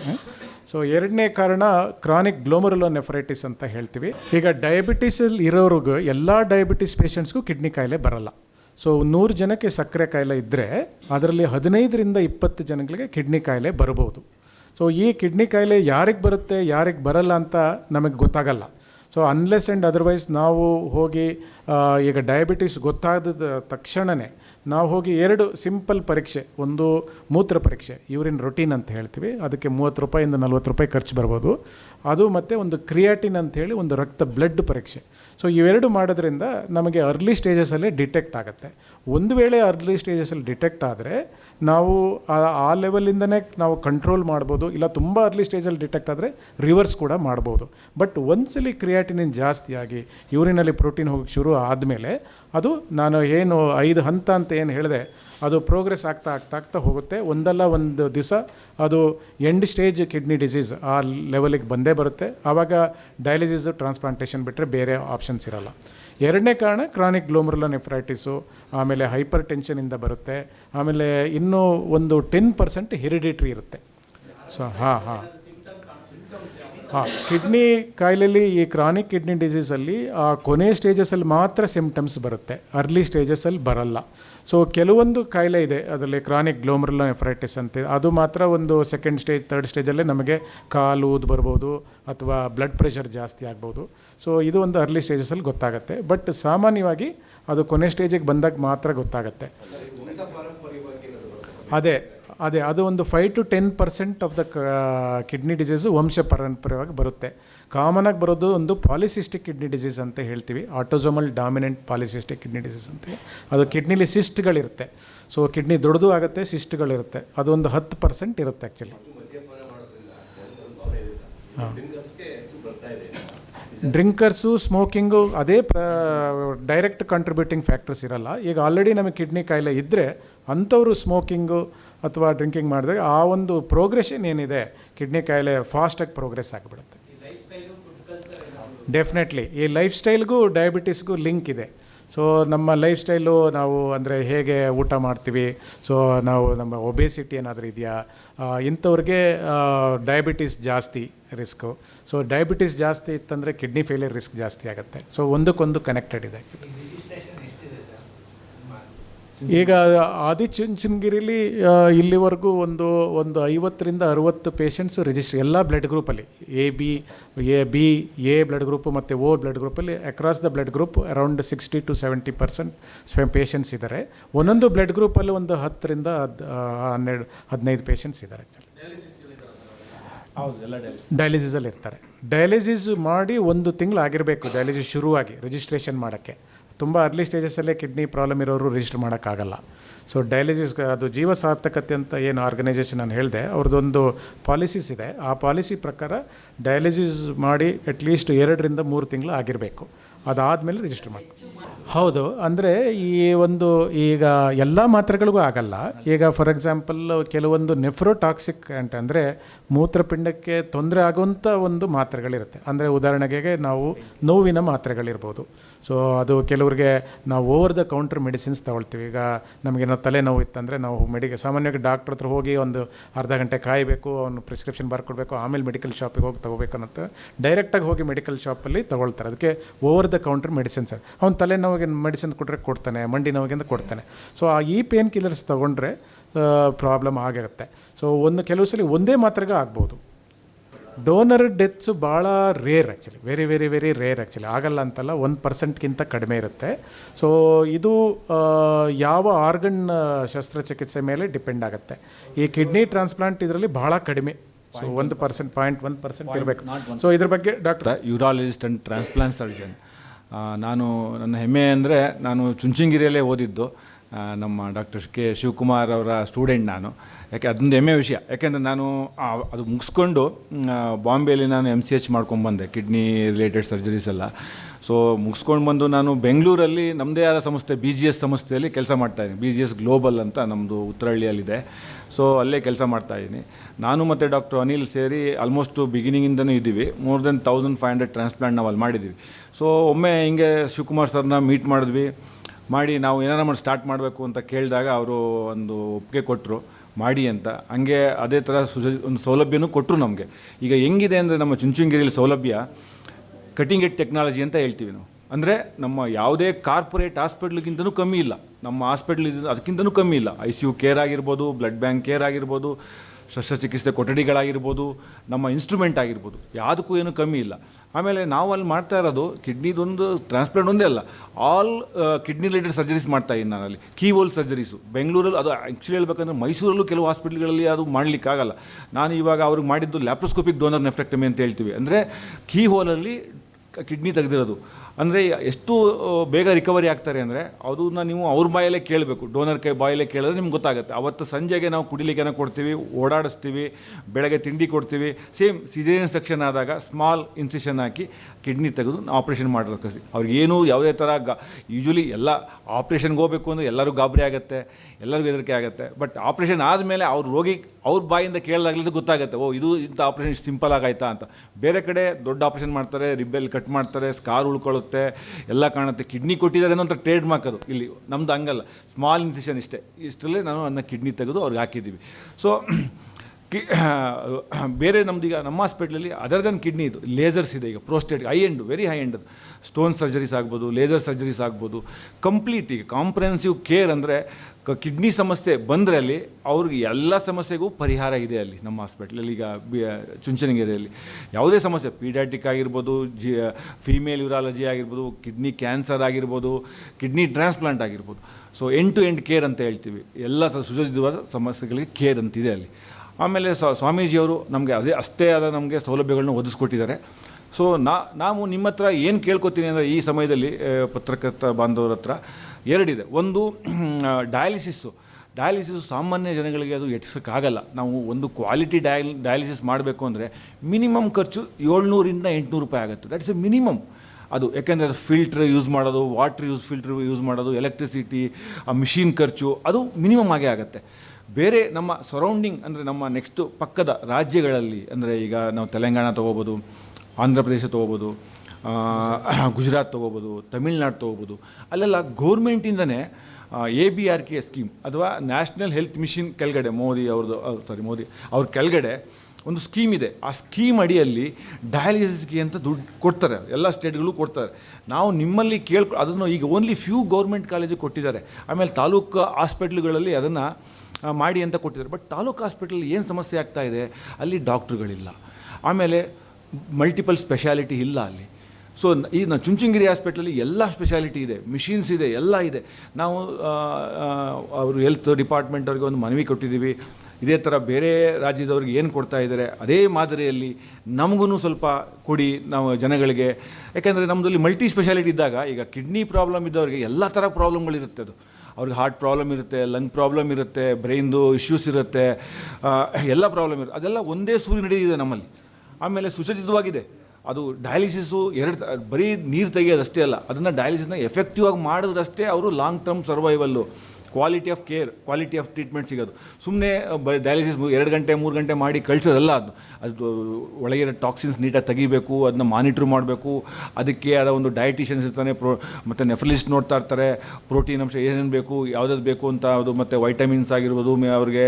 ಸೊ ಎರಡನೇ ಕಾರಣ ಕ್ರಾನಿಕ್ ಗ್ಲೋಮರುಲೋ ನೆಫರೈಟಿಸ್ ಅಂತ ಹೇಳ್ತೀವಿ. ಈಗ ಡಯಾಬಿಟಿಸಲ್ಲಿ ಇರೋರಿಗೂ ಎಲ್ಲ ಡಯಾಬಿಟಿಸ್ ಪೇಷಂಟ್ಸ್ಗೂ ಕಿಡ್ನಿ ಕಾಯಿಲೆ ಬರಲ್ಲ. ಸೊ ನೂರು ಜನಕ್ಕೆ ಸಕ್ಕರೆ ಕಾಯಿಲೆ ಇದ್ದರೆ ಅದರಲ್ಲಿ ಹದಿನೈದರಿಂದ ಇಪ್ಪತ್ತು ಜನಗಳಿಗೆ ಕಿಡ್ನಿ ಕಾಯಿಲೆ ಬರ್ಬೋದು ಸೊ ಈ ಕಿಡ್ನಿ ಕಾಯಿಲೆ ಯಾರಿಗೆ ಬರುತ್ತೆ, ಯಾರಿಗೆ ಬರಲ್ಲ ಅಂತ ನಮಗೆ ಗೊತ್ತಾಗಲ್ಲ. ಸೊ ಅನ್ಲೆಸ್ ಆ್ಯಂಡ್ ಅದರ್ವೈಸ್ ನಾವು ಹೋಗಿ ಈಗ ಡಯಾಬಿಟಿಸ್ ಗೊತ್ತಾದ ತಕ್ಷಣವೇ ನಾವು ಹೋಗಿ ಎರಡು ಸಿಂಪಲ್ ಪರೀಕ್ಷೆ, ಒಂದು ಮೂತ್ರ ಪರೀಕ್ಷೆ ಯೂರಿನ್ ರೊಟೀನ್ ಅಂತ ಹೇಳ್ತೀವಿ. ಅದಕ್ಕೆ ಮೂವತ್ತು ರೂಪಾಯಿಂದ ನಲ್ವತ್ತು ರೂಪಾಯಿ ಖರ್ಚು ಬರ್ಬೋದು. ಅದು ಮತ್ತು ಒಂದು ಕ್ರಿಯಾಟಿನ್ ಅಂತ ಹೇಳಿ ಒಂದು ರಕ್ತ ಬ್ಲಡ್ ಪರೀಕ್ಷೆ. ಸೊ ಇವೆರಡು ಮಾಡೋದ್ರಿಂದ ನಮಗೆ ಅರ್ಲಿ ಸ್ಟೇಜಸಲ್ಲೇ ಡಿಟೆಕ್ಟ್ ಆಗುತ್ತೆ. ಒಂದು ವೇಳೆ ಅರ್ಲಿ ಸ್ಟೇಜಸಲ್ಲಿ ಡಿಟೆಕ್ಟ್ ಆದರೆ ನಾವು ಆ- ಲೆವೆಲಿಂದನೇ ನಾವು ಕಂಟ್ರೋಲ್ ಮಾಡ್ಬೋದು, ಇಲ್ಲ ತುಂಬ ಅರ್ಲಿ ಸ್ಟೇಜಲ್ಲಿ ಡಿಟೆಕ್ಟ್ ಆದರೆ ರಿವರ್ಸ್ ಕೂಡ ಮಾಡ್ಬೋದು. ಬಟ್ ಒಂದ್ಸಲಿ ಕ್ರಿಯಾಟಿನಿನ್ ಜಾಸ್ತಿಯಾಗಿ ಯೂರಿನಲ್ಲಿ ಪ್ರೋಟೀನ್ ಹೋಗಕ್ಕೆ ಶುರು ಆದಮೇಲೆ ಅದು ನಾನು ಏನು ಐದು ಹಂತ ಅಂತ ಏನು ಹೇಳಿದೆ, ಅದು ಪ್ರೋಗ್ರೆಸ್ ಆಗ್ತಾ ಆಗ್ತಾ ಆಗ್ತಾ ಹೋಗುತ್ತೆ. ಒಂದಲ್ಲ ಒಂದು ದಿವಸ ಅದು ಎಂಡ್ ಸ್ಟೇಜ್ ಕಿಡ್ನಿ ಡಿಸೀಸ್ ಆ ಲೆವೆಲಿಗೆ ಬಂದೇ ಬರುತ್ತೆ. ಆವಾಗ ಡಯಾಲಿಸಿಸು ಟ್ರಾನ್ಸ್ಪ್ಲಾಂಟೇಷನ್ ಬಿಟ್ಟರೆ ಬೇರೆ ಆಪ್ಷನ್ಸ್ ಇರಲ್ಲ. ಎರಡನೇ ಕಾರಣ ಕ್ರಾನಿಕ್ ಗ್ಲೋಮರ್ಲ ನೆಫ್ರೈಟಿಸು ಆಮೇಲೆ ಹೈಪರ್ ಟೆನ್ಷನಿಂದ ಬರುತ್ತೆ. ಆಮೇಲೆ ಇನ್ನೂ ಒಂದು ಟೆನ್ ಪರ್ಸೆಂಟ್ ಹೆರಿಡಿಟ್ರಿ ಇರುತ್ತೆ. ಸೊ ಹಾಂ ಹಾಂ. ಹಾಂ ಕಿಡ್ನಿ ಕಾಯಿಲೆಯಲ್ಲಿ ಈ ಕ್ರಾನಿಕ್ ಕಿಡ್ನಿ ಡಿಸೀಸಲ್ಲಿ ಆ ಕೊನೆ ಸ್ಟೇಜಸಲ್ಲಿ ಮಾತ್ರ ಸಿಮ್ಟಮ್ಸ್ ಬರುತ್ತೆ. ಅರ್ಲಿ ಸ್ಟೇಜಸಲ್ಲಿ ಬರಲ್ಲ. ಸೊ ಕೆಲವೊಂದು ಕಾಯಿಲೆ ಇದೆ. ಅದರಲ್ಲಿ ಕ್ರಾನಿಕ್ ಗ್ಲೋಮರಲ್ ನೆಫ್ರೈಟಿಸ್ ಅಂತ. ಅದು ಮಾತ್ರ ಒಂದು ಸೆಕೆಂಡ್ ಸ್ಟೇಜ್ ತರ್ಡ್ ಸ್ಟೇಜಲ್ಲೇ ನಮಗೆ ಕಾಲು ಊದು ಬರ್ಬೋದು ಅಥವಾ ಬ್ಲಡ್ ಪ್ರೆಷರ್ ಜಾಸ್ತಿ ಆಗ್ಬೋದು. ಸೊ ಇದು ಒಂದು ಅರ್ಲಿ ಸ್ಟೇಜಸಲ್ಲಿ ಗೊತ್ತಾಗುತ್ತೆ. ಬಟ್ ಸಾಮಾನ್ಯವಾಗಿ ಅದು ಕೊನೆ ಸ್ಟೇಜಿಗೆ ಬಂದಾಗ ಮಾತ್ರ ಗೊತ್ತಾಗುತ್ತೆ. ಅದೇ. ಅದೇ ಅದು ಒಂದು five to ten percent of the kidney disease ವಂಶ ಪರಂಪರೆಯಾಗಿ ಬರುತ್ತೆ. ಕಾಮನಾಗಿ ಬರೋದು ಒಂದು ಪಾಲಿಸಿಸ್ಟಿಕ್ ಕಿಡ್ನಿ ಡಿಸೀಸ್ ಅಂತ ಹೇಳ್ತೀವಿ. Autosomal dominant polycystic kidney disease ಅಂತ. ಅದು ಕಿಡ್ನಿಲಿ ಸಿಸ್ಟ್ಗಳಿರುತ್ತೆ ಸೊ ಕಿಡ್ನಿ ದೊಡ್ಡದು ಆಗುತ್ತೆ ಸಿಸ್ಟ್ಗಳಿರುತ್ತೆ ಅದೊಂದು ಹತ್ತು ಪರ್ಸೆಂಟ್ ಇರುತ್ತೆ ಆ್ಯಕ್ಚುಲಿ ಡ್ರಿಂಕರ್ಸು ಸ್ಮೋಕಿಂಗು ಅದೇ ಪ್ರ ಡೈರೆಕ್ಟ್ ಕಾಂಟ್ರಿಬ್ಯೂಟಿಂಗ್ ಫ್ಯಾಕ್ಟರ್ಸ್ ಇರಲ್ಲ. ಈಗ ಆಲ್ರೆಡಿ ನಮಗೆ ಕಿಡ್ನಿ ಕಾಯಿಲೆ ಇದ್ದರೆ ಅಂಥವರು ಸ್ಮೋಕಿಂಗು ಅಥವಾ ಡ್ರಿಂಕಿಂಗ್ ಮಾಡಿದ್ರೆ ಆ ಒಂದು ಪ್ರೋಗ್ರೆಷನ್ ಏನಿದೆ ಕಿಡ್ನಿ ಕಾಯಿಲೆ ಫಾಸ್ಟಾಗಿ ಪ್ರೋಗ್ರೆಸ್ ಆಗಿಬಿಡುತ್ತೆ. ಡೆಫಿನೆಟ್ಲಿ ಈ ಲೈಫ್ ಸ್ಟೈಲ್ಗೂ ಡಯಾಬಿಟಿಸ್ಗೂ ಲಿಂಕ್ ಇದೆ. ಸೊ ನಮ್ಮ ಲೈಫ್ ಸ್ಟೈಲು ನಾವು ಅಂದರೆ ಹೇಗೆ ಊಟ ಮಾಡ್ತೀವಿ? ಸೊ ನಾವು ನಮ್ಮ ಒಬೇಸಿಟಿ ಏನಾದರೂ ಇದೆಯಾ? ಇಂಥವ್ರಿಗೆ ಡಯಾಬಿಟೀಸ್ ಜಾಸ್ತಿ ರಿಸ್ಕು ಸೊ ಡಯಾಬಿಟಿಸ್ ಜಾಸ್ತಿ ಇತ್ತಂದರೆ ಕಿಡ್ನಿ ಫೇಲಿಯರ್ ರಿಸ್ಕ್ ಜಾಸ್ತಿ ಆಗುತ್ತೆ. ಸೊ ಒಂದಕ್ಕೊಂದು ಕನೆಕ್ಟೆಡ್ ಇದೆ. ಆ್ಯಕ್ಚುಲಿ ಈಗ ಆದಿಚುಂಚನಗಿರಿಲಿ ಇಲ್ಲಿವರೆಗೂ ಒಂದು ಒಂದು ಐವತ್ತರಿಂದ ಅರುವತ್ತು ಪೇಷಂಟ್ಸ್ ರಿಜಿಸ್ಟರ್ ಎಲ್ಲ ಬ್ಲಡ್ ಗ್ರೂಪಲ್ಲಿ A B A B A blood group ಮತ್ತು ಓ ಬ್ಲಡ್ ಗ್ರೂಪಲ್ಲಿ across the blood group around sixty to seventy percent ಸ್ವಯಂ ಪೇಷಂಟ್ಸ್ ಇದ್ದಾರೆ ಒಂದೊಂದು ಬ್ಲಡ್ ಗ್ರೂಪಲ್ಲಿ ಒಂದು ಹತ್ತರಿಂದ ಹದ್ ಹನ್ನೆರಡು ಹದಿನೈದು ಪೇಷಂಟ್ಸ್ ಇದ್ದಾರೆ ಆ್ಯಕ್ಚುಲಿ ಡಯಾಲಿಸಿಸಲ್ಲಿ ಇರ್ತಾರೆ. ಡಯಾಲಿಸಿಸ್ ಮಾಡಿ ಒಂದು ತಿಂಗಳು ಆಗಿರಬೇಕು ಡಯಾಲಿಸಿಸ್ ಶುರುವಾಗಿ ರಿಜಿಸ್ಟ್ರೇಷನ್ ಮಾಡೋಕ್ಕೆ. ತುಂಬ ಅರ್ಲಿ ಸ್ಟೇಜಸಲ್ಲೇ ಕಿಡ್ನಿ ಪ್ರಾಬ್ಲಮ್ ಇರೋರು ರಿಜಿಸ್ಟರ್ ಮಾಡೋಕ್ಕಾಗಲ್ಲ. ಸೊ ಡಯಾಲಿಸಿಸ್ ಅದು ಜೀವ ಸಾರ್ಥಕತೆ ಅಂತ ಏನು ಆರ್ಗನೈಸೇಷನ್ ನಾನು ಹೇಳಿದೆ, ಅವ್ರದ್ದೊಂದು ಪಾಲಿಸೀಸ್ ಇದೆ. ಆ ಪಾಲಿಸಿ ಪ್ರಕಾರ ಡಯಾಲಿಸಿಸ್ ಮಾಡಿ ಅಟ್ಲೀಸ್ಟ್ ಎರಡರಿಂದ ಮೂರು ತಿಂಗಳು ಆಗಿರಬೇಕು. ಅದಾದಮೇಲೆ ರಿಜಿಸ್ಟರ್ ಮಾಡಿ ಹೌದು, ಅಂದರೆ ಈ ಒಂದು ಈಗ ಎಲ್ಲ ಮಾತ್ರೆಗಳಿಗೂ ಆಗಲ್ಲ. ಈಗ ಫಾರ್ ಎಕ್ಸಾಂಪಲ್ ಕೆಲವೊಂದು ನೆಫ್ರೋಟಾಕ್ಸಿಕ್ ಅಂತ ಅಂದರೆ ಮೂತ್ರಪಿಂಡಕ್ಕೆ ತೊಂದರೆ ಆಗುವಂಥ ಒಂದು ಮಾತ್ರೆಗಳಿರುತ್ತೆ. ಅಂದರೆ ಉದಾಹರಣೆಗೆ ನಾವು ನೋವಿನ ಮಾತ್ರೆಗಳಿರ್ಬೋದು. ಸೊ ಅದು ಕೆಲವ್ರಿಗೆ ನಾವು ಓವರ್ ದ ಕೌಂಟರ್ ಮೆಡಿಸಿನ್ಸ್ ತಗೊಳ್ತೀವಿ. ಈಗ ನಮಗೇನೋ ತಲೆನೋವು ಇತ್ತಂದರೆ ನಾವು ಮೆಡಿಕ ಸಾಮಾನ್ಯವಾಗಿ ಡಾಕ್ಟ್ರ್ ಹತ್ರ ಹೋಗಿ ಒಂದು ಅರ್ಧ ಗಂಟೆ ಕಾಯಬೇಕು, ಅವನು ಪ್ರಿಸ್ಕ್ರಿಪ್ಷನ್ ಬರ್ಕೊಡ್ಬೇಕು, ಆಮೇಲೆ ಮೆಡಿಕಲ್ ಶಾಪಿಗೆ ಹೋಗಿ ತೊಗೋಬೇಕು ಅನ್ನೋದು ಡೈರೆಕ್ಟಾಗಿ ಹೋಗಿ ಮೆಡಿಕಲ್ ಶಾಪಲ್ಲಿ ತೊಗೊಳ್ತಾರೆ. ಅದಕ್ಕೆ ಓವರ್ ದ ಕೌಂಟರ್ ಮೆಡಿಸಿನ್ಸ್ ಅವ್ನು ತಲೆನೋವಿಗೆ ಮೆಡಿಸಿನ್ ಕೊಟ್ಟರೆ ಕೊಡ್ತಾನೆ, ಮಂಡಿ ನೋವಿಗಿಂದ ಕೊಡ್ತಾನೆ. ಸೊ ಆ ಈ ಪೇನ್ ಕಿಲ್ಲರ್ಸ್ ತೊಗೊಂಡ್ರೆ ಪ್ರಾಬ್ಲಮ್ ಆಗಿರುತ್ತೆ ಸೊ ಒಂದು ಕೆಲವು ಸಲ ಒಂದೇ ಮಾತ್ರೆಗೆ ಆಗ್ಬೋದು. ಡೋನರ್ ಡೆತ್ಸು ಭಾಳ rare actually very very very rare actually. ಆಗಲ್ಲ ಅಂತಲ್ಲ ಒಂದು ಪರ್ಸೆಂಟ್ಗಿಂತ ಕಡಿಮೆ ಇರುತ್ತೆ. ಸೊ ಇದು ಯಾವ ಆರ್ಗನ್ ಶಸ್ತ್ರಚಿಕಿತ್ಸೆ ಮೇಲೆ ಡಿಪೆಂಡ್ ಆಗುತ್ತೆ. ಈ ಕಿಡ್ನಿ ಟ್ರಾನ್ಸ್ಪ್ಲಾಂಟ್ ಇದರಲ್ಲಿ ಭಾಳ ಕಡಿಮೆ. ಸೊ ಒಂದು ಪರ್ಸೆಂಟ್ ಪಾಯಿಂಟ್ ಒಂದು ಪರ್ಸೆಂಟ್ ಇರಬೇಕು. ಸೊ ಇದ್ರ ಬಗ್ಗೆ doctor urologist and transplant surgeon. ನಾನು ನನ್ನ ಹೆಮ್ಮೆ ಅಂದರೆ ನಾನು ಚುಂಚಿಂಗಿರಿಯಲ್ಲೇ ಓದಿದ್ದು. ನಮ್ಮ ಡಾಕ್ಟರ್ ಕೆ ಶಿವಕುಮಾರ್ ಅವರ ಸ್ಟೂಡೆಂಟ್ ನಾನು. ಯಾಕೆ, ಅದೊಂದು ಹೆಮ್ಮೆ ವಿಷಯ. ಯಾಕೆಂದರೆ ನಾನು ಅದು ಮುಗಿಸ್ಕೊಂಡು ಬಾಂಬೆಯಲ್ಲಿ ನಾನು ಎಂ ಸಿ ಎಚ್ ಮಾಡ್ಕೊಂಡ್ಬಂದೆ ಕಿಡ್ನಿ ರಿಲೇಟೆಡ್ ಸರ್ಜರೀಸ್ ಎಲ್ಲ. ಸೊ ಮುಗಿಸ್ಕೊಂಡು ಬಂದು ನಾನು ಬೆಂಗಳೂರಲ್ಲಿ ನಮ್ಮದೇ ಆದ ಸಂಸ್ಥೆ ಬಿ ಜಿ ಎಸ್ ಸಂಸ್ಥೆಯಲ್ಲಿ ಕೆಲಸ ಮಾಡ್ತಾಯಿದ್ದೀನಿ ಬಿ ಜಿ ಎಸ್ ಗ್ಲೋಬಲ್ ಅಂತ ನಮ್ಮದು ಉತ್ತರಹಳ್ಳಿಯಲ್ಲಿದೆ. ಸೊ ಅಲ್ಲೇ ಕೆಲಸ ಮಾಡ್ತಾಯಿದ್ದೀನಿ ನಾನು ಮತ್ತು ಡಾಕ್ಟರ್ ಅನಿಲ್ ಸೇರಿ ಆಲ್ಮೋಸ್ಟ್ ಬಿಗಿನಿಂಗಿಂದನೂ ಇದ್ದೀವಿ. More than thousand five hundred transplant ನಾವು ಅಲ್ಲಿ ಮಾಡಿದ್ದೀವಿ. ಸೊ ಒಮ್ಮೆ ಹಿಂಗೆ ಶಿವಕುಮಾರ್ ಸರ್ನ ಮೀಟ್ ಮಾಡಿದ್ವಿ. ಮಾಡಿ ನಾವು ಏನಾರ ಮಾಡಿ ಸ್ಟಾರ್ಟ್ ಮಾಡಬೇಕು ಅಂತ ಕೇಳಿದಾಗ ಅವರು ಒಂದು ಒಪ್ಪಿಗೆ ಕೊಟ್ಟರು ಮಾಡಿ ಅಂತ. ಹಂಗೆ ಅದೇ ಥರ ಸುಜ, ಒಂದು ಸೌಲಭ್ಯನೂ ಕೊಟ್ಟರು ನಮಗೆ. ಈಗ ಹೆಂಗಿದೆ ಅಂದರೆ ನಮ್ಮ ಚುಂಚುಂಗಿರಿಯಲ್ಲಿ ಸೌಲಭ್ಯ ಕಟಿಂಗ್ ಎಡ್ ಟೆಕ್ನಾಲಜಿ ಅಂತ ಹೇಳ್ತೀವಿ ನಾವು. ಅಂದರೆ ನಮ್ಮ ಯಾವುದೇ ಕಾರ್ಪೊರೇಟ್ ಹಾಸ್ಪಿಟ್ಲ್ಗಿಂತನೂ ಕಮ್ಮಿ ಇಲ್ಲ. ನಮ್ಮ ಹಾಸ್ಪಿಟ್ಲ್ ಅದಕ್ಕಿಂತನೂ ಕಮ್ಮಿ ಇಲ್ಲ. ಐ ಸಿ ಯು ಕೇರ್ ಆಗಿರ್ಬೋದು, ಬ್ಲಡ್ ಬ್ಯಾಂಕ್ ಕೇರ್ ಆಗಿರ್ಬೋದು, ಶಸ್ತ್ರಚಿಕಿತ್ಸೆ ಕೊಠಡಿಗಳಾಗಿರ್ಬೋದು, ನಮ್ಮ ಇನ್ಸ್ಟ್ರೂಮೆಂಟ್ ಆಗಿರ್ಬೋದು. ಯಾವುದಕ್ಕೂ ಏನೂ ಕಮ್ಮಿ ಇಲ್ಲ. ಆಮೇಲೆ ನಾವು ಅಲ್ಲಿ ಮಾಡ್ತಾ ಇರೋದು ಕಿಡ್ನಿದೊಂದು ಟ್ರಾನ್ಸ್ಪ್ಲಾಂಟ್ ಒಂದೇ ಅಲ್ಲ. ಆಲ್ ಕಿಡ್ನಿ ರಿಲೇಟೆಡ್ ಸರ್ಜರೀಸ್ ಮಾಡ್ತಾ ಇದ್ದೀನಿ ನಾನು ಅಲ್ಲಿ ಕೀ ಹೋಲ್ ಸರ್ಜರೀಸು ಬೆಂಗಳೂರಲ್ಲಿ ಅದು ಆ್ಯಕ್ಚುಲಿ ಹೇಳ್ಬೇಕಂದ್ರೆ ಮೈಸೂರಲ್ಲೂ ಕೆಲವು ಹಾಸ್ಪಿಟ್ಲ್ಗಳಲ್ಲಿ ಅದು ಮಾಡಲಿಕ್ಕಾಗಲ್ಲ ನಾನು ಇವಾಗ ಅವ್ರಿಗೆ ಮಾಡಿದ್ದು ಲ್ಯಾಪ್ರೋಸ್ಕೋಪಿಕ್ ಡೋನರ್ ನೆಫ್ರೆಕ್ಟಮಿ ಅಂತ ಹೇಳ್ತೀವಿ. ಅಂದರೆ ಕೀ ಹೋಲಲ್ಲಿ ಕಿಡ್ನಿ ತೆಗೆದಿರೋದು. ಅಂದರೆ ಎಷ್ಟು ಬೇಗ ರಿಕವರಿ ಆಗ್ತಾರೆ ಅಂದರೆ ಅದನ್ನ ನೀವು ಅವ್ರ ಬಾಯಲ್ಲೇ ಕೇಳಬೇಕು. ಡೋನರ್ ಕೈ ಬಾಯಲ್ಲೇ ಕೇಳಿದ್ರೆ ನಿಮ್ಗೆ ಗೊತ್ತಾಗುತ್ತೆ. ಅವತ್ತು ಸಂಜೆಗೆ ನಾವು ಕುಡಿಲಿಕ್ಕೆ ಕೊಡ್ತೀವಿ, ಓಡಾಡಿಸ್ತೀವಿ, ಬೆಳಗ್ಗೆ ತಿಂಡಿ ಕೊಡ್ತೀವಿ. ಸೇಮ್ ಸಿಜೇರಿಯನ್ ಸೆಕ್ಷನ್ ಆದಾಗ ಸ್ಮಾಲ್ ಇನ್ಸಿಷನ್ ಹಾಕಿ ಕಿಡ್ನಿ ತೆಗೆದು ಆಪ್ರೇಷನ್ ಮಾಡೋದು ಕಸಿ. ಅವ್ರಿಗೇನು ಯಾವುದೇ ಥರ ಗ ಯೂಶ್ವಲಿ ಎಲ್ಲ ಆಪ್ರೇಷನ್ಗೆ ಹೋಗಬೇಕು ಅಂದರೆ ಎಲ್ಲರೂ ಗಾಬರಿ ಆಗುತ್ತೆ. ಎಲ್ಲರಿಗೂ ಹೆದರಿಕೆ ಆಗುತ್ತೆ. ಬಟ್ ಆಪ್ರೇಷನ್ ಆದಮೇಲೆ ಅವ್ರ ರೋಗಿ ಅವ್ರ ಬಾಯಿಂದ ಕೇಳಲಾಗಲಿದ್ದು ಗೊತ್ತಾಗುತ್ತೆ. ಓ, ಇದು ಇಂಥ ಆಪ್ರೇಷನ್ ಸಿಂಪಲ್ ಆಗಾಯ್ತಾ ಅಂತ. ಬೇರೆ ಕಡೆ ದೊಡ್ಡ ಆಪ್ರೇಷನ್ ಮಾಡ್ತಾರೆ ರಿಬ್ಬೆಲ್ ಕಟ್ ಮಾಡ್ತಾರೆ ಸ್ಕಾರ್ ಉಳ್ಕೊಳ್ಳುತ್ತೆ, ಎಲ್ಲ ಕಾಣುತ್ತೆ. ಕಿಡ್ನಿ ಕೊಟ್ಟಿದ್ದಾರೆ ಅನ್ನೋ ಟ್ರೇಡ್ ಮಾರ್ಕ್ ಅದು. ಇಲ್ಲಿ ನಮ್ದು ಹಂಗಲ್ಲ. ಸ್ಮಾಲ್ ಇನ್ಸಿಷನ್ ಇಷ್ಟೇ. ಇಷ್ಟರಲ್ಲೇ ನಾನು ಅದನ್ನ ಕಿಡ್ನಿ ತೆಗೆದು ಅವ್ರಿಗೆ ಹಾಕಿದ್ದೀವಿ. ಸೊ [CLEARS THROAT] ಕಿ, [CLEARS THROAT] ಬೇರೆ ನಮ್ದೀಗ ನಮ್ಮ ಹಾಸ್ಪಿಟ್ಲಲ್ಲಿ ಅದರ್ ದನ್ ಕಿಡ್ನಿ ಇದು ಲೇಸರ್ಸ್ ಇದೆ ಈಗ prostate high end very high end stone surgeries ಆಗ್ಬೋದು ಲೇಸರ್ ಸರ್ಜರೀಸ್ ಆಗ್ಬೋದು. ಕಂಪ್ಲೀಟ್ ಈಗ ಕಾಂಪ್ರಹೆನ್ಸಿವ್ ಕೇರ್ ಅಂದರೆ ಕಿಡ್ನಿ ಸಮಸ್ಯೆ ಬಂದರೆ ಅಲ್ಲಿ ಅವ್ರಿಗೆ ಎಲ್ಲ ಸಮಸ್ಯೆಗೂ ಪರಿಹಾರ ಇದೆ ಅಲ್ಲಿ ನಮ್ಮ ಹಾಸ್ಪಿಟ್ಲಲ್ಲಿ ಈಗ ಬಿ ಚುಂಚನಗಿರಿಯಲ್ಲಿ. ಯಾವುದೇ ಸಮಸ್ಯೆ ಪೀಡ್ಯಾಟಿಕ್ ಆಗಿರ್ಬೋದು, ಜಿ ಫೀಮೇಲ್ ಯೂರಾಲಜಿ ಆಗಿರ್ಬೋದು ಕಿಡ್ನಿ ಕ್ಯಾನ್ಸರ್ ಆಗಿರ್ಬೋದು ಕಿಡ್ನಿ ಟ್ರಾನ್ಸ್ಪ್ಲಾಂಟ್ ಆಗಿರ್ಬೋದು. So end to end care ಅಂತ ಹೇಳ್ತೀವಿ. ಎಲ್ಲ ಸುಜಿತವಾದ ಸಮಸ್ಯೆಗಳಿಗೆ ಕೇರ್ ಅಂತಿದೆ ಅಲ್ಲಿ. ಆಮೇಲೆ ಸ್ವ- ಸ್ವಾಮೀಜಿಯವರು ನಮಗೆ ಅದೇ, ಅಷ್ಟೇ ಆದ ನಮಗೆ ಸೌಲಭ್ಯಗಳನ್ನ ಒದಗಿಸ್ಕೊಟ್ಟಿದ್ದಾರೆ. ಸೊ ನಾ, ನಾವು ನಿಮ್ಮ ಹತ್ರ ಏನು ಕೇಳ್ಕೊತೀನಿ ಅಂದರೆ ಈ ಸಮಯದಲ್ಲಿ ಪತ್ರಕರ್ತ ಬಾಂಧವರ ಹತ್ರ ಎರಡಿದೆ. ಒಂದು ಡಯಾಲಿಸಿಸ್ಸು ಡಯಾಲಿಸಿಸ್ ಸಾಮಾನ್ಯ ಜನಗಳಿಗೆ ಅದು ಎಟ್ಸೋಕ್ಕಾಗಲ್ಲ. ನಾವು ಒಂದು ಕ್ವಾಲಿಟಿ ಡಯಾಲ್ ಡಯಾಲಿಸಿಸ್ ಮಾಡಬೇಕು ಅಂದರೆ ಮಿನಿಮಮ್ ಖರ್ಚು ಏಳ್ನೂರಿಂದ ಎಂಟುನೂರು ರೂಪಾಯಿ ಆಗುತ್ತೆ. ದಟ್ ಇಸ್ ಎ ಮಿನಿಮಮ್ ಅದು ಯಾಕೆಂದರೆ ಫಿಲ್ಟ್ರ್ ಯೂಸ್ ಮಾಡೋದು ವಾಟ್ರ್ ಯೂಸ್ ಫಿಲ್ಟ್ರ್ ಯೂಸ್ ಮಾಡೋದು ಎಲೆಕ್ಟ್ರಿಸಿಟಿ ಆ ಮಿಷಿನ್ ಖರ್ಚು ಅದು ಮಿನಿಮಮ್ ಆಗೇ ಆಗುತ್ತೆ. ಬೇರೆ ನಮ್ಮ ಸರೌಂಡಿಂಗ್ ಅಂದರೆ ನಮ್ಮ ನೆಕ್ಸ್ಟ್ ಪಕ್ಕದ ರಾಜ್ಯಗಳಲ್ಲಿ ಅಂದರೆ ಈಗ ನಾವು ತೆಲಂಗಾಣ ತೊಗೋಬೋದು, ಆಂಧ್ರ ಪ್ರದೇಶ ತೊಗೋಬೋದು ಗುಜರಾತ್ ತೊಗೋಬೋದು, ತಮಿಳ್ನಾಡು ತೊಗೋಬೋದು. ಅಲ್ಲೆಲ್ಲ ಗೌರ್ಮೆಂಟಿಂದನೇ A B R K scheme ಅಥವಾ ನ್ಯಾಷನಲ್ ಹೆಲ್ತ್ ಮಿಷನ್ ಕೆಳಗಡೆ, ಮೋದಿ ಅವ್ರದ್ದು ಸಾರಿ ಮೋದಿ, ಅವ್ರ ಕೆಳಗಡೆ ಒಂದು ಸ್ಕೀಮ್ ಇದೆ. ಆ ಸ್ಕೀಮ್ ಅಡಿಯಲ್ಲಿ ಡಯಾಲಿಸಿಸ್ಗೆ ಅಂತ ದುಡ್ಡು ಕೊಡ್ತಾರೆ. ಎಲ್ಲ ಸ್ಟೇಟ್ಗಳು ಕೊಡ್ತಾರೆ. ನಾವು ನಿಮ್ಮಲ್ಲಿ ಕೇಳ್ಕೊ, ಅದನ್ನು ಈಗ ಓನ್ಲಿ ಫ್ಯೂ ಗೌರ್ಮೆಂಟ್ ಕಾಲೇಜಿಗೆ ಕೊಟ್ಟಿದ್ದಾರೆ. ಆಮೇಲೆ ತಾಲೂಕು ಹಾಸ್ಪಿಟ್ಲ್ಗಳಲ್ಲಿ ಅದನ್ನು ಮಾಡಿ ಅಂತ ಕೊಟ್ಟಿದ್ದಾರೆ. ಬಟ್ ತಾಲೂಕು ಹಾಸ್ಪಿಟಲ್ ಏನು ಸಮಸ್ಯೆ ಆಗ್ತಾ ಇದೆ? ಅಲ್ಲಿ ಡಾಕ್ಟ್ರುಗಳಿಲ್ಲ ಆಮೇಲೆ ಮಲ್ಟಿಪಲ್ ಸ್ಪೆಷಾಲಿಟಿ ಇಲ್ಲ ಅಲ್ಲಿ. ಸೊ ಈ ನಾವು ಚುಂಚುಂಗಿರಿ ಹಾಸ್ಪಿಟ್ಲಲ್ಲಿ ಎಲ್ಲ ಸ್ಪೆಷಾಲಿಟಿ ಇದೆ. ಮಿಷಿನ್ಸ್ ಇದೆ, ಎಲ್ಲ ಇದೆ. ನಾವು ಅವರು ಹೆಲ್ತ್ ಡಿಪಾರ್ಟ್ಮೆಂಟ್ ಅವ್ರಿಗೆ ಒಂದು ಮನವಿ ಕೊಟ್ಟಿದ್ದೀವಿ. ಇದೇ ಥರ ಬೇರೆ ರಾಜ್ಯದವ್ರಿಗೆ ಏನು ಕೊಡ್ತಾ ಇದ್ದಾರೆ, ಅದೇ ಮಾದರಿಯಲ್ಲಿ ನಮಗೂ ಸ್ವಲ್ಪ ಕೊಡಿ ನಾವು ಜನಗಳಿಗೆ. ಯಾಕೆಂದರೆ ನಮ್ಮದಲ್ಲಿ ಮಲ್ಟಿ ಸ್ಪೆಷಾಲಿಟಿ ಇದ್ದಾಗ ಈಗ ಕಿಡ್ನಿ ಪ್ರಾಬ್ಲಮ್ ಇದ್ದವರಿಗೆ ಎಲ್ಲ ಥರ ಪ್ರಾಬ್ಲಮ್ಗಳಿರುತ್ತೆ ಅದು. ಅವ್ರಿಗೆ ಹಾರ್ಟ್ ಪ್ರಾಬ್ಲಮ್ ಇರುತ್ತೆ ಲಂಗ್ ಪ್ರಾಬ್ಲಮ್ ಇರುತ್ತೆ ಬ್ರೈನ್ದು ಇಶ್ಯೂಸ್ ಇರುತ್ತೆ ಎಲ್ಲ ಪ್ರಾಬ್ಲಮ್ ಇರುತ್ತೆ. ಅದೆಲ್ಲ ಒಂದೇ ಸೂರ್ಯ ನಡೆದಿದೆ ನಮ್ಮಲ್ಲಿ. ಆಮೇಲೆ ಸುಸಜ್ಜಿತವಾಗಿದೆ. ಅದು ಡಯಾಲಿಸಿಸು ಎರಡು ಬರೀ ನೀರು ತೆಗೆಯೋದಷ್ಟೇ ಅಲ್ಲ, ಅದನ್ನು ಡಯಾಲಿಸಿಸ್ನ ಎಫೆಕ್ಟಿವ್ ಆಗಿ ಮಾಡಿದ್ರಷ್ಟೇ ಅವರು long term survival quality of care quality of treatment ಸಿಗೋದು. ಸುಮ್ಮನೆ ಬ ಡಯಾಲಿಸಿಸ್ ಎರಡು ಗಂಟೆ, ಮೂರು ಗಂಟೆ ಮಾಡಿ ಕಳಿಸೋದಲ್ಲ ಅದು. ಅದು, ಒಳಗಿರೋ ಟಾಕ್ಸಿನ್ಸ್ ನೀಟಾಗಿ ತೆಗಿಬೇಕು, ಅದನ್ನ ಮಾನಿಟ್ರ್ ಮಾಡಬೇಕು, ಅದಕ್ಕೆ ಆದ ಒಂದು ಡಯಟಿಷಿಯನ್ಸ್ ಇರ್ತಾನೆ, ಪ್ರೋ, ಮತ್ತು ನೆಫಲಿಸ್ಟ್ ನೋಡ್ತಾ ಇರ್ತಾರೆ ಪ್ರೋಟೀನ್ ಅಂಶ ಏನೇನು ಬೇಕು ಯಾವುದಾದ್ರು ಬೇಕು ಅಂತ ಅದು ಮತ್ತು ವೈಟಮಿನ್ಸ್ ಆಗಿರ್ಬೋದು ಅವ್ರಿಗೆ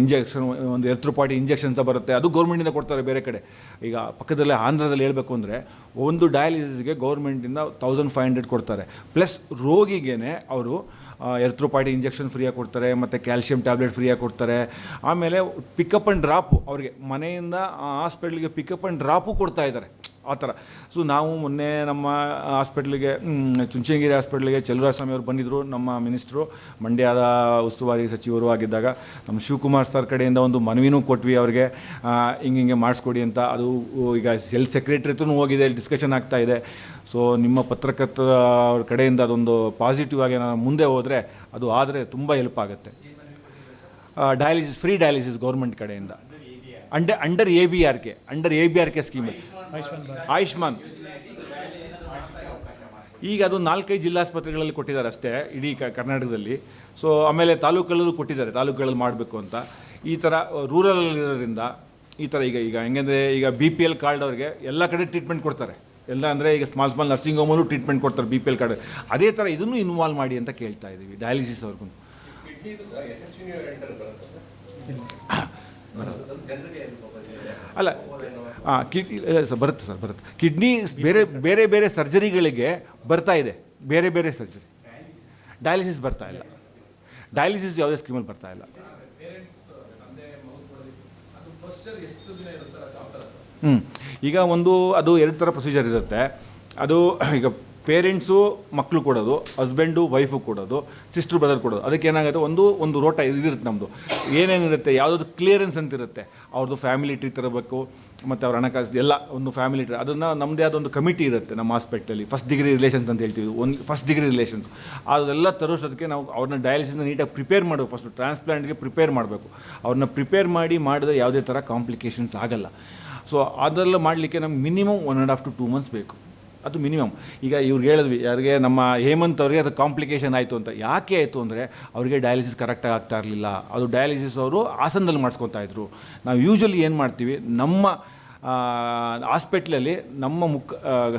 ಇಂಜೆಕ್ಷನ್ ಒಂದು ಎರ್ತ್ರ ಪಾಟಿ ಇಂಜೆಕ್ಷನ್ ಅಂತ ಬರುತ್ತೆ. ಅದು ಗೌರ್ಮೆಂಟಿಂದ ಕೊಡ್ತಾರೆ ಬೇರೆ ಕಡೆ. ಈಗ ಪಕ್ಕದಲ್ಲೇ ಆಂಧ್ರದಲ್ಲಿ ಹೇಳಬೇಕು ಅಂದರೆ, ಒಂದು ಡಯಾಲಿಸಿಸ್ಗೆ ಗೌರ್ಮೆಂಟಿಂದ ತೌಸಂಡ್ ಫೈವ್ ಹಂಡ್ರೆಡ್ ಕೊಡ್ತಾರೆ. ಪ್ಲಸ್ ರೋಗಿಗೇನೆ, ಅವರು ಎರ್ತ್ರೋಪಾಯ್ಡ್ ಇಂಜೆಕ್ಷನ್ ಫ್ರೀಯಾಗಿ ಕೊಡ್ತಾರೆ, ಮತ್ತು ಕ್ಯಾಲ್ಶಿಯಂ ಟ್ಯಾಬ್ಲೆಟ್ ಫ್ರೀಯಾಗಿ ಕೊಡ್ತಾರೆ. ಆಮೇಲೆ ಪಿಕಪ್ ಆ್ಯಂಡ್ ಡ್ರಾಪು ಅವ್ರಿಗೆ ಮನೆಯಿಂದ ಹಾಸ್ಪಿಟ್ಲಿಗೆ ಪಿಕಪ್ ಆ್ಯಂಡ್ ಡ್ರಾಪು ಕೊಡ್ತಾ ಇದ್ದಾರೆ. ಆ ಥರ ಸೊ ನಾವು ಮೊನ್ನೆ ನಮ್ಮ ಹಾಸ್ಪಿಟ್ಲಿಗೆ ಚುಂಚನಗಿರಿ ಹಾಸ್ಪಿಟ್ಲಿಗೆ ಸ್ವಾಮಿ ಅವರು ಬಂದಿದ್ದರು ನಮ್ಮ ಮಿನಿಸ್ಟ್ರು. ಮಂಡ್ಯದ ಉಸ್ತುವಾರಿ ಸಚಿವರು ಆಗಿದ್ದಾಗ ನಮ್ಮ ಶಿವಕುಮಾರ್ ಸರ್ ಕಡೆಯಿಂದ ಒಂದು ಮನವಿನೂ ಕೊಟ್ವಿ ಅವ್ರಿಗೆ. ಹಿಂಗೆ ಹಿಂಗೆ ಮಾಡಿಸ್ಕೊಡಿ ಅಂತ. ಅದು ಈಗ ಸೆಲ್ ಸೆಕ್ರೆಟ್ರಿ ಹತ್ರನೂ ಹೋಗಿದೆ, ಇಲ್ಲಿ ಡಿಸ್ಕಷನ್ ಆಗ್ತಾ ಇದೆ. ಸೊ ನಿಮ್ಮ ಪತ್ರಕರ್ತರ ಅವ್ರ ಕಡೆಯಿಂದ ಅದೊಂದು ಪಾಸಿಟಿವ್ ಆಗಿ ನಾನು ಮುಂದೆ ಹೋದರೆ ಅದು ಆದರೆ ತುಂಬ ಹೆಲ್ಪ್ ಆಗುತ್ತೆ. ಡಯಾಲಿಸಿಸ್ ಫ್ರೀ ಡಯಾಲಿಸಿಸ್ ಗೌರ್ಮೆಂಟ್ ಕಡೆಯಿಂದ. Under under A B R K under A B R K scheme Ayushman ಈಗ ಅದು ನಾಲ್ಕೈದು ಜಿಲ್ಲಾಸ್ಪತ್ರೆಗಳಲ್ಲಿ ಕೊಟ್ಟಿದ್ದಾರೆ ಅಷ್ಟೇ ಇಡೀ ಕ- ಕರ್ನಾಟಕದಲ್ಲಿ. ಸೊ ಆಮೇಲೆ ತಾಲೂಕುಗಳಲ್ಲೂ ಕೊಟ್ಟಿದ್ದಾರೆ ತಾಲೂಕುಗಳಲ್ಲಿ ಮಾಡಬೇಕು ಅಂತ. ಈ ಥರ ರೂರಲ್ ಇರೋದ್ರಿಂದ ಈ ಥರ ಈಗ ಈಗ ಹೆಂಗಂದರೆ ಈಗ ಬಿ ಪಿ ಎಲ್ ಕಾರ್ಡ್ ಅವ್ರಿಗೆ ಎಲ್ಲ ಕಡೆ ಟ್ರೀಟ್ಮೆಂಟ್ ಕೊಡ್ತಾರೆ. ಎಲ್ಲ ಅಂದರೆ ಈಗ ಸ್ಮಾಲ್ ಸ್ಮಾಲ್ ನರ್ಸಿಂಗ್ ಹೋಮಲ್ಲೂ ಟ್ರೀಟ್ಮೆಂಟ್ ಕೊಡ್ತಾರೆ ಬಿ ಪಿ ಎಲ್ ಕಾರ್ಡ್ ಅದೇ ಥರ ಇದನ್ನು ಇನ್ವಾಲ್ವ್ ಮಾಡಿ ಅಂತ ಕೇಳ್ತಾ ಇದ್ದೀವಿ ಡಯಾಲಿಸಿಸ್ ಅವ್ರಿಗೂ ಅಲ್ಲ ಹಾಂ ಕಿಡ್ನಿ ಸರ್, ಬರುತ್ತೆ ಸರ್, ಬರುತ್ತೆ. ಕಿಡ್ನಿ ಬೇರೆ ಬೇರೆ ಬೇರೆ ಸರ್ಜರಿಗಳಿಗೆ ಬರ್ತಾ ಇದೆ. ಬೇರೆ ಬೇರೆ ಸರ್ಜರಿ ಡಯಾಲಿಸಿಸ್ ಬರ್ತಾ ಇಲ್ಲ. ಡಯಾಲಿಸಿಸ್ ಯಾವುದೇ ಸ್ಕೀಮಲ್ಲಿ ಬರ್ತಾ ಇಲ್ಲ. ಹ್ಞೂ ಈಗ ಒಂದು, ಅದು ಎರಡು ಥರ ಪ್ರೊಸೀಜರ್ ಇರುತ್ತೆ. ಅದು, ಈಗ ಪೇರೆಂಟ್ಸು ಮಕ್ಕಳು ಕೊಡೋದು, ಹಸ್ಬೆಂಡು ವೈಫು ಕೊಡೋದು, ಸಿಸ್ಟ್ರ್ ಬ್ರದರ್ ಕೊಡೋದು. ಅದಕ್ಕೆ ಏನಾಗುತ್ತೆ? ಒಂದು ಒಂದು ರೋಟ ಇದಿರುತ್ತೆ ನಮ್ಮದು ಏನೇನಿರುತ್ತೆ ಯಾವುದಾದ್ರು ಕ್ಲಿಯರೆನ್ಸ್ ಅಂತ ಇರುತ್ತೆ. ಅವ್ರದ್ದು ಫ್ಯಾಮಿಲಿ ಟ್ರೀ ತರಬೇಕು, ಮತ್ತು ಅವ್ರ ಹಣಕಾಸು ಎಲ್ಲ ಒಂದು ಫ್ಯಾಮಿಲಿ ಟ್ರೀ ಅದನ್ನು ನಮ್ಮದೇ ಆದ ಒಂದು ಕಮಿಟಿ ಇರುತ್ತೆ ನಮ್ಮ ಹಾಸ್ಪಿಟ್ಲಲ್ಲಿ. ಫಸ್ಟ್ ಡಿಗ್ರಿ ರಿಲೇಷನ್ಸ್ ಅಂತ ಹೇಳ್ತೀವಿ. ಒಂದು ಫಸ್ಟ್ ಡಿಗ್ರಿ ರಿಲೇಷನ್ಸ್ ಅದೆಲ್ಲ ತರೋಷ್ಟೊತ್ತಿಗೆ ನಾವು ಅವ್ರನ್ನ ಡಯಾಲಿಸಿಸ್ನ ನೀಟಾಗಿ ಪ್ರಿಪೇರ್ ಮಾಡಬೇಕು. ಫಸ್ಟ್ ಟ್ರಾನ್ಸ್ಪ್ಲಾಂಟ್ಗೆ ಪ್ರಿಪೇರ್ ಮಾಡಬೇಕು. ಅವ್ರನ್ನ ಪ್ರಿಪೇರ್ ಮಾಡಿ ಮಾಡಿದ್ರೆ ಯಾವುದೇ ಥರ ಕಾಂಪ್ಲಿಕೇಶನ್ಸ್ ಆಗಲ್ಲ. ಸೊ ಅದೆಲ್ಲ ಮಾಡಲಿಕ್ಕೆ ನಮ್ಗೆ minimum one and half to two months ಬೇಕು. ಅದು ಮಿನಿಮಮ್. ಈಗ ಇವ್ರಿಗೆ ಹೇಳಿದ್ವಿ, ಯಾರಿಗೆ ನಮ್ಮ ಹೇಮಂತ್ ಅವ್ರಿಗೆ ಅದು ಕಾಂಪ್ಲಿಕೇಶನ್ ಆಯಿತು ಅಂತ. ಯಾಕೆ ಆಯಿತು ಅಂದರೆ ಅವರಿಗೆ ಡಯಾಲಿಸಿಸ್ ಕರೆಕ್ಟಾಗಿ ಆಗ್ತಾ ಇರಲಿಲ್ಲ. ಅದು ಡಯಾಲಿಸಿಸ್ ಅವರು ಹಾಸನದಲ್ಲಿ ಮಾಡಿಸ್ಕೊತಾ ಇದ್ರು. ನಾವು ಯೂಶ್ವಲಿ ಏನು ಮಾಡ್ತೀವಿ, ನಮ್ಮ ಹಾಸ್ಪಿಟ್ಲಲ್ಲಿ ನಮ್ಮ ಮುಖ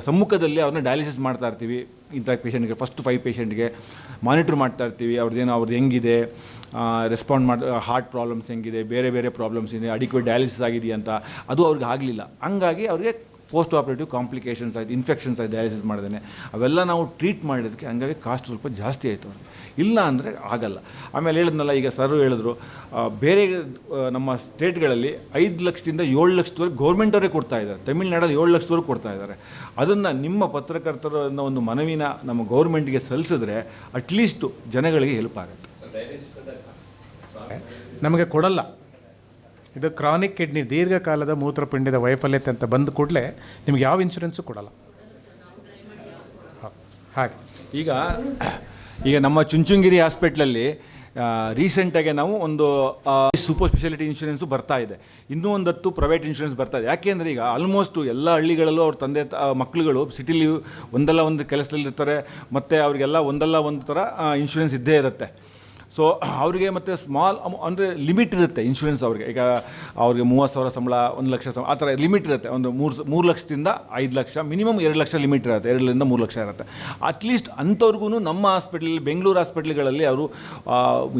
ಸಮ್ಮುಖದಲ್ಲಿ ಅವ್ರನ್ನ ಡಯಾಲಿಸಿಸ್ ಮಾಡ್ತಾ ಇರ್ತೀವಿ. ಇಂಥ ಪೇಷೆಂಟ್ಗೆ ಫಸ್ಟ್ ಫೈವ್ ಪೇಷೆಂಟ್ಗೆ ಮಾನಿಟ್ರ್ ಮಾಡ್ತಾ ಇರ್ತೀವಿ. ಅವ್ರದ್ದೇನು ಅವ್ರದ್ದು ಹೆಂಗಿದೆ ರೆಸ್ಪಾಂಡ್ ಮಾಡಿ ಹಾರ್ಟ್ ಪ್ರಾಬ್ಲಮ್ಸ್ ಹೆಂಗಿದೆ, ಬೇರೆ ಬೇರೆ ಪ್ರಾಬ್ಲಮ್ಸ್ ಇದೆ ಅಡಿಕ್ವೇಟ್ ಡಯಾಲಿಸಿಸ್ ಆಗಿದೆಯಾ ಅಂತ. ಅದು ಅವ್ರಿಗೆ ಆಗಲಿಲ್ಲ. ಹಂಗಾಗಿ ಅವ್ರಿಗೆ ಪೋಸ್ಟ್ ಆಪ್ರೇಟಿವ್ ಕಾಂಪ್ಲಿಕೇಶನ್ಸ್ ಆಯಿತು ಇನ್ಫೆಕ್ಷನ್ಸ್ ಆಯಿತು ಡಯಾಲಿಸಿಸ್ ಮಾಡ್ದೇ ಅವೆಲ್ಲ ನಾವು ಟ್ರೀಟ್ ಮಾಡಿದ್ದಕ್ಕೆ ಹಂಗಾಗಿ ಕಾಸ್ಟ್ ಸ್ವಲ್ಪ ಜಾಸ್ತಿ ಆಯಿತು. ಅವ್ರಿಗೆ ಇಲ್ಲ ಅಂದರೆ ಆಗಲ್ಲ. ಆಮೇಲೆ ಹೇಳಿದ್ನಲ್ಲ ಈಗ ಸರ್ ಹೇಳಿದ್ರು ಬೇರೆ ನಮ್ಮ ಸ್ಟೇಟ್ಗಳಲ್ಲಿ ಐದು ಲಕ್ಷದಿಂದ ಏಳು ಲಕ್ಷದವರೆಗೆ ಗೌರ್ಮೆಂಟವರೇ ಕೊಡ್ತಾ ಇದ್ದಾರೆ. ತಮಿಳ್ನಾಡಲ್ಲಿ ಏಳು ಲಕ್ಷದವರೆಗೆ ಕೊಡ್ತಾ ಇದ್ದಾರೆ. ಅದನ್ನು ನಿಮ್ಮ ಪತ್ರಕರ್ತರ ಅನ್ನೋ ಒಂದು ಮನವಿನ ನಮ್ಮ ಗೌರ್ಮೆಂಟ್ಗೆ ಸಲ್ಲಿಸಿದ್ರೆ ಅಟ್ಲೀಸ್ಟು ಜನಗಳಿಗೆ ಹೆಲ್ಪ್ ಆಗುತ್ತೆ. ನಮಗೆ ಕೊಡಲ್ಲ. ಇದು ಕ್ರಾನಿಕ್ ಕಿಡ್ನಿ ದೀರ್ಘಕಾಲದ ಮೂತ್ರಪಿಂಡದ ವೈಫಲ್ಯತೆ ಅಂತ ಬಂದ ಕೂಡಲೇ ನಿಮ್ಗೆ ಯಾವ ಇನ್ಶೂರೆನ್ಸು ಕೊಡಲ್ಲ. ಹಾಗೆ. ಈಗ ಈಗ ನಮ್ಮ ಚುಂಚುಂಗಿರಿ ಹಾಸ್ಪಿಟ್ಲಲ್ಲಿ ರೀಸೆಂಟಾಗಿ ನಾವು ಒಂದು ಸೂಪರ್ ಸ್ಪೆಷಾಲಿಟಿ ಇನ್ಶೂರೆನ್ಸು ಬರ್ತಾ ಇದೆ. ಇನ್ನೂ ಒಂದತ್ತು ಪ್ರೈವೇಟ್ ಇನ್ಶೂರೆನ್ಸ್ ಬರ್ತಾ ಇದೆ. ಯಾಕೆಂದರೆ ಈಗ ಆಲ್ಮೋಸ್ಟು ಎಲ್ಲ ಹಳ್ಳಿಗಳಲ್ಲೂ ಅವ್ರ ತಂದೆ ಮಕ್ಕಳುಗಳು ಸಿಟಿಲಿ ಒಂದಲ್ಲ ಒಂದು ಕೆಲಸದಲ್ಲಿರ್ತಾರೆ, ಮತ್ತು ಅವರಿಗೆಲ್ಲ ಒಂದಲ್ಲ ಒಂದು ಥರ ಇನ್ಶೂರೆನ್ಸ್ ಇದ್ದೇ ಇರುತ್ತೆ. ಸೊ ಅವರಿಗೆ ಮತ್ತು ಸ್ಮಾಲ್ ಅಮೌ ಅಂದರೆ ಲಿಮಿಟ್ ಇರುತ್ತೆ ಇನ್ಶೂರೆನ್ಸ್ ಅವ್ರಿಗೆ. ಈಗ ಅವ್ರಿಗೆ ಮೂವತ್ತು ಸಾವಿರ ಸಂಬಳ, ಒಂದು ಲಕ್ಷ ಸಂಬಳ ಆ ಥರ ಲಿಮಿಟ್ ಇರುತ್ತೆ. ಒಂದು ಮೂರು ಮೂರು ಲಕ್ಷದಿಂದ ಐದು ಲಕ್ಷ ಮಿನಿಮಮ್ ಎರಡು ಲಕ್ಷ ಲಿಮಿಟ್ ಇರುತ್ತೆ. ಎರಡರಿಂದ ಮೂರು ಲಕ್ಷ ಇರುತ್ತೆ. ಅಟ್ಲೀಸ್ಟ್ ಅಂಥವ್ರಿಗೂ ನಮ್ಮ ಹಾಸ್ಪಿಟ್ಲಲ್ಲಿ ಬೆಂಗಳೂರು ಹಾಸ್ಪಿಟ್ಲ್ಗಳಲ್ಲಿ ಅವರು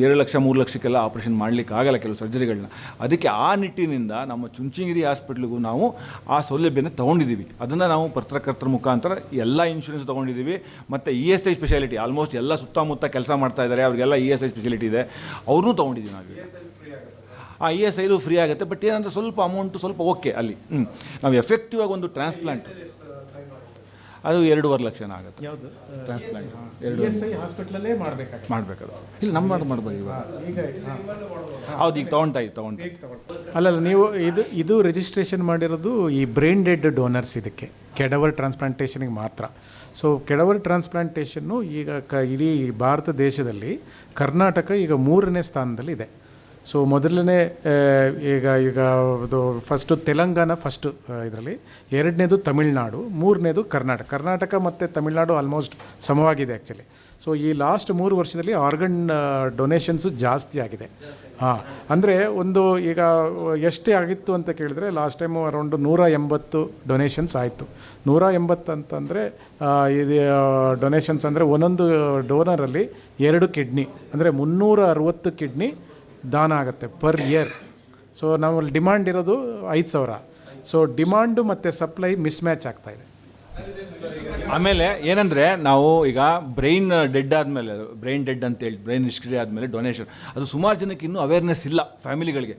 ಎರಡು ಲಕ್ಷ, ಮೂರು ಲಕ್ಷಕ್ಕೆಲ್ಲ ಆಪ್ರೇಷನ್ ಆಗಲ್ಲ ಕೆಲವು ಸರ್ಜರಿಗಳನ್ನ ಅದಕ್ಕೆ ಆ ನಿಟ್ಟಿನಿಂದ ನಮ್ಮ ಚುಂಚಿಂಗಿರಿ ಹಾಸ್ಪಿಟ್ಲಿಗೂ ನಾವು ಆ ಸೌಲಭ್ಯನ ತೊಗೊಂಡಿದ್ದೀವಿ. ಅದನ್ನು ನಾವು ಪತ್ರಕರ್ತರ ಮುಖಾಂತರ ಎಲ್ಲ ಇನ್ಶೂರೆನ್ಸ್ ತೊಗೊಂಡಿದ್ದೀವಿ. ಮತ್ತು E S I speciality almost ಎಲ್ಲ ಸುತ್ತಮುತ್ತ ಕೆಲಸ ಮಾಡ್ತಾ ಇದ್ದಾರೆ. ಅವರಿಗೆಲ್ಲ ಇ ಎಸ್ ಐ ಇದೆ. ಅವ್ರನ್ನೂ ತೊಗೊಂಡಿದ್ದೀವಿ ನಾವು ಆ ಇ ಎಸ್ ಐಲು ಫ್ರೀ ಆಗುತ್ತೆ ಬಟ್ ಏನಂದರೆ ಸ್ವಲ್ಪ ಅಮೌಂಟು ಸ್ವಲ್ಪ ಓಕೆ ಅಲ್ಲಿ. ಹ್ಞೂ ನಾವು ಎಫೆಕ್ಟಿವ್ ಆಗಿ ಒಂದು ಟ್ರಾನ್ಸ್ಪ್ಲಾಂಟ್ ಅದು ಎರಡೂವರೆ ಲಕ್ಷ ಆಗುತ್ತೆ. ಟ್ರಾನ್ಸ್ಪ್ಲಾಂಟ್ ಎರಡು ಹಾಸ್ಪಿಟ್ಲಲ್ಲೇ ಮಾಡಬೇಕಾಗುತ್ತೆ. ಮಾಡಬೇಕದು ಇಲ್ಲ ನಮ್ಮ ಮಾಡಿ ಮಾಡ್ಬೋದು ಇವಾಗ. ಹೌದು ಈಗ ತೊಗೊಂತಾ ಇತ್ತು ತೊಗೊಂಡು ಅಲ್ಲಲ್ಲ ನೀವು ಇದು ಇದು ರಿಜಿಸ್ಟ್ರೇಷನ್ ಮಾಡಿರೋದು ಈ ಬ್ರೈನ್ ಡೆಡ್ ಡೋನರ್ಸ್ ಇದಕ್ಕೆ. ಕೆಡವರ್ ಟ್ರಾನ್ಸ್ಪ್ಲಾಂಟೇಷನ್ಗೆ ಮಾತ್ರ. ಸೊ ಕೆಡವರ್ ಟ್ರಾನ್ಸ್ಪ್ಲಾಂಟೇಷನ್ನು ಈಗ ಕ ಇಡೀ ಭಾರತ ದೇಶದಲ್ಲಿ ಕರ್ನಾಟಕ ಈಗ ಮೂರನೇ ಸ್ಥಾನದಲ್ಲಿ ಇದೆ ಸೊ ಮೊದಲನೇ ಈಗ ಈಗ ಅದು ಫಸ್ಟು ತೆಲಂಗಾಣ ಫಸ್ಟು ಇದರಲ್ಲಿ. ಎರಡನೇದು ತಮಿಳ್ನಾಡು, ಮೂರನೇದು ಕರ್ನಾಟಕ. ಕರ್ನಾಟಕ ಮತ್ತು ತಮಿಳ್ನಾಡು ಆಲ್ಮೋಸ್ಟ್ ಸಮವಾಗಿದೆ ಆ್ಯಕ್ಚುಲಿ ಸೊ ಈ ಲಾಸ್ಟ್ ಮೂರು ವರ್ಷದಲ್ಲಿ ಆರ್ಗನ್ ಡೊನೇಷನ್ಸು ಜಾಸ್ತಿ ಆಗಿದೆ. ಹಾಂ, ಅಂದರೆ ಒಂದು ಈಗ ಎಷ್ಟೇ ಆಗಿತ್ತು ಅಂತ ಕೇಳಿದ್ರೆ ಲಾಸ್ಟ್ ಟೈಮು ಅರೌಂಡು ನೂರ ಎಂಬತ್ತು ಡೊನೇಷನ್ಸ್ ಆಯಿತು. ನೂರ ಎಂಬತ್ತು ಅಂತಂದರೆ ಇದು ಡೊನೇಷನ್ಸ್ ಅಂದರೆ ಒಂದೊಂದು ಡೋನರಲ್ಲಿ ಎರಡು ಕಿಡ್ನಿ ಅಂದರೆ ಮುನ್ನೂರ ಅರವತ್ತು ಕಿಡ್ನಿ ದಾನ ಆಗುತ್ತೆ ಪರ್ ಇಯರ್. ಸೊ ನಾವು ಡಿಮಾಂಡ್ ಇರೋದು ಐದು ಸಾವಿರ. ಸೊ ಡಿಮಾಂಡು ಮತ್ತು ಸಪ್ಲೈ ಮಿಸ್ ಮ್ಯಾಚ್ ಆಗ್ತಾ ಇದೆ. ಆಮೇಲೆ ಏನಂದರೆ, ನಾವು ಈಗ ಬ್ರೈನ್ ಡೆಡ್ ಆದಮೇಲೆ, ಬ್ರೈನ್ ಡೆಡ್ ಅಂತೇಳಿ ಬ್ರೈನ್ ನಿಷ್ಕ್ರಿಯ ಆದಮೇಲೆ ಡೊನೇಷನ್, ಅದು ಸುಮಾರು ಜನಕ್ಕೆ ಇನ್ನೂ ಅವೇರ್ನೆಸ್ ಇಲ್ಲ ಫ್ಯಾಮಿಲಿಗಳಿಗೆ.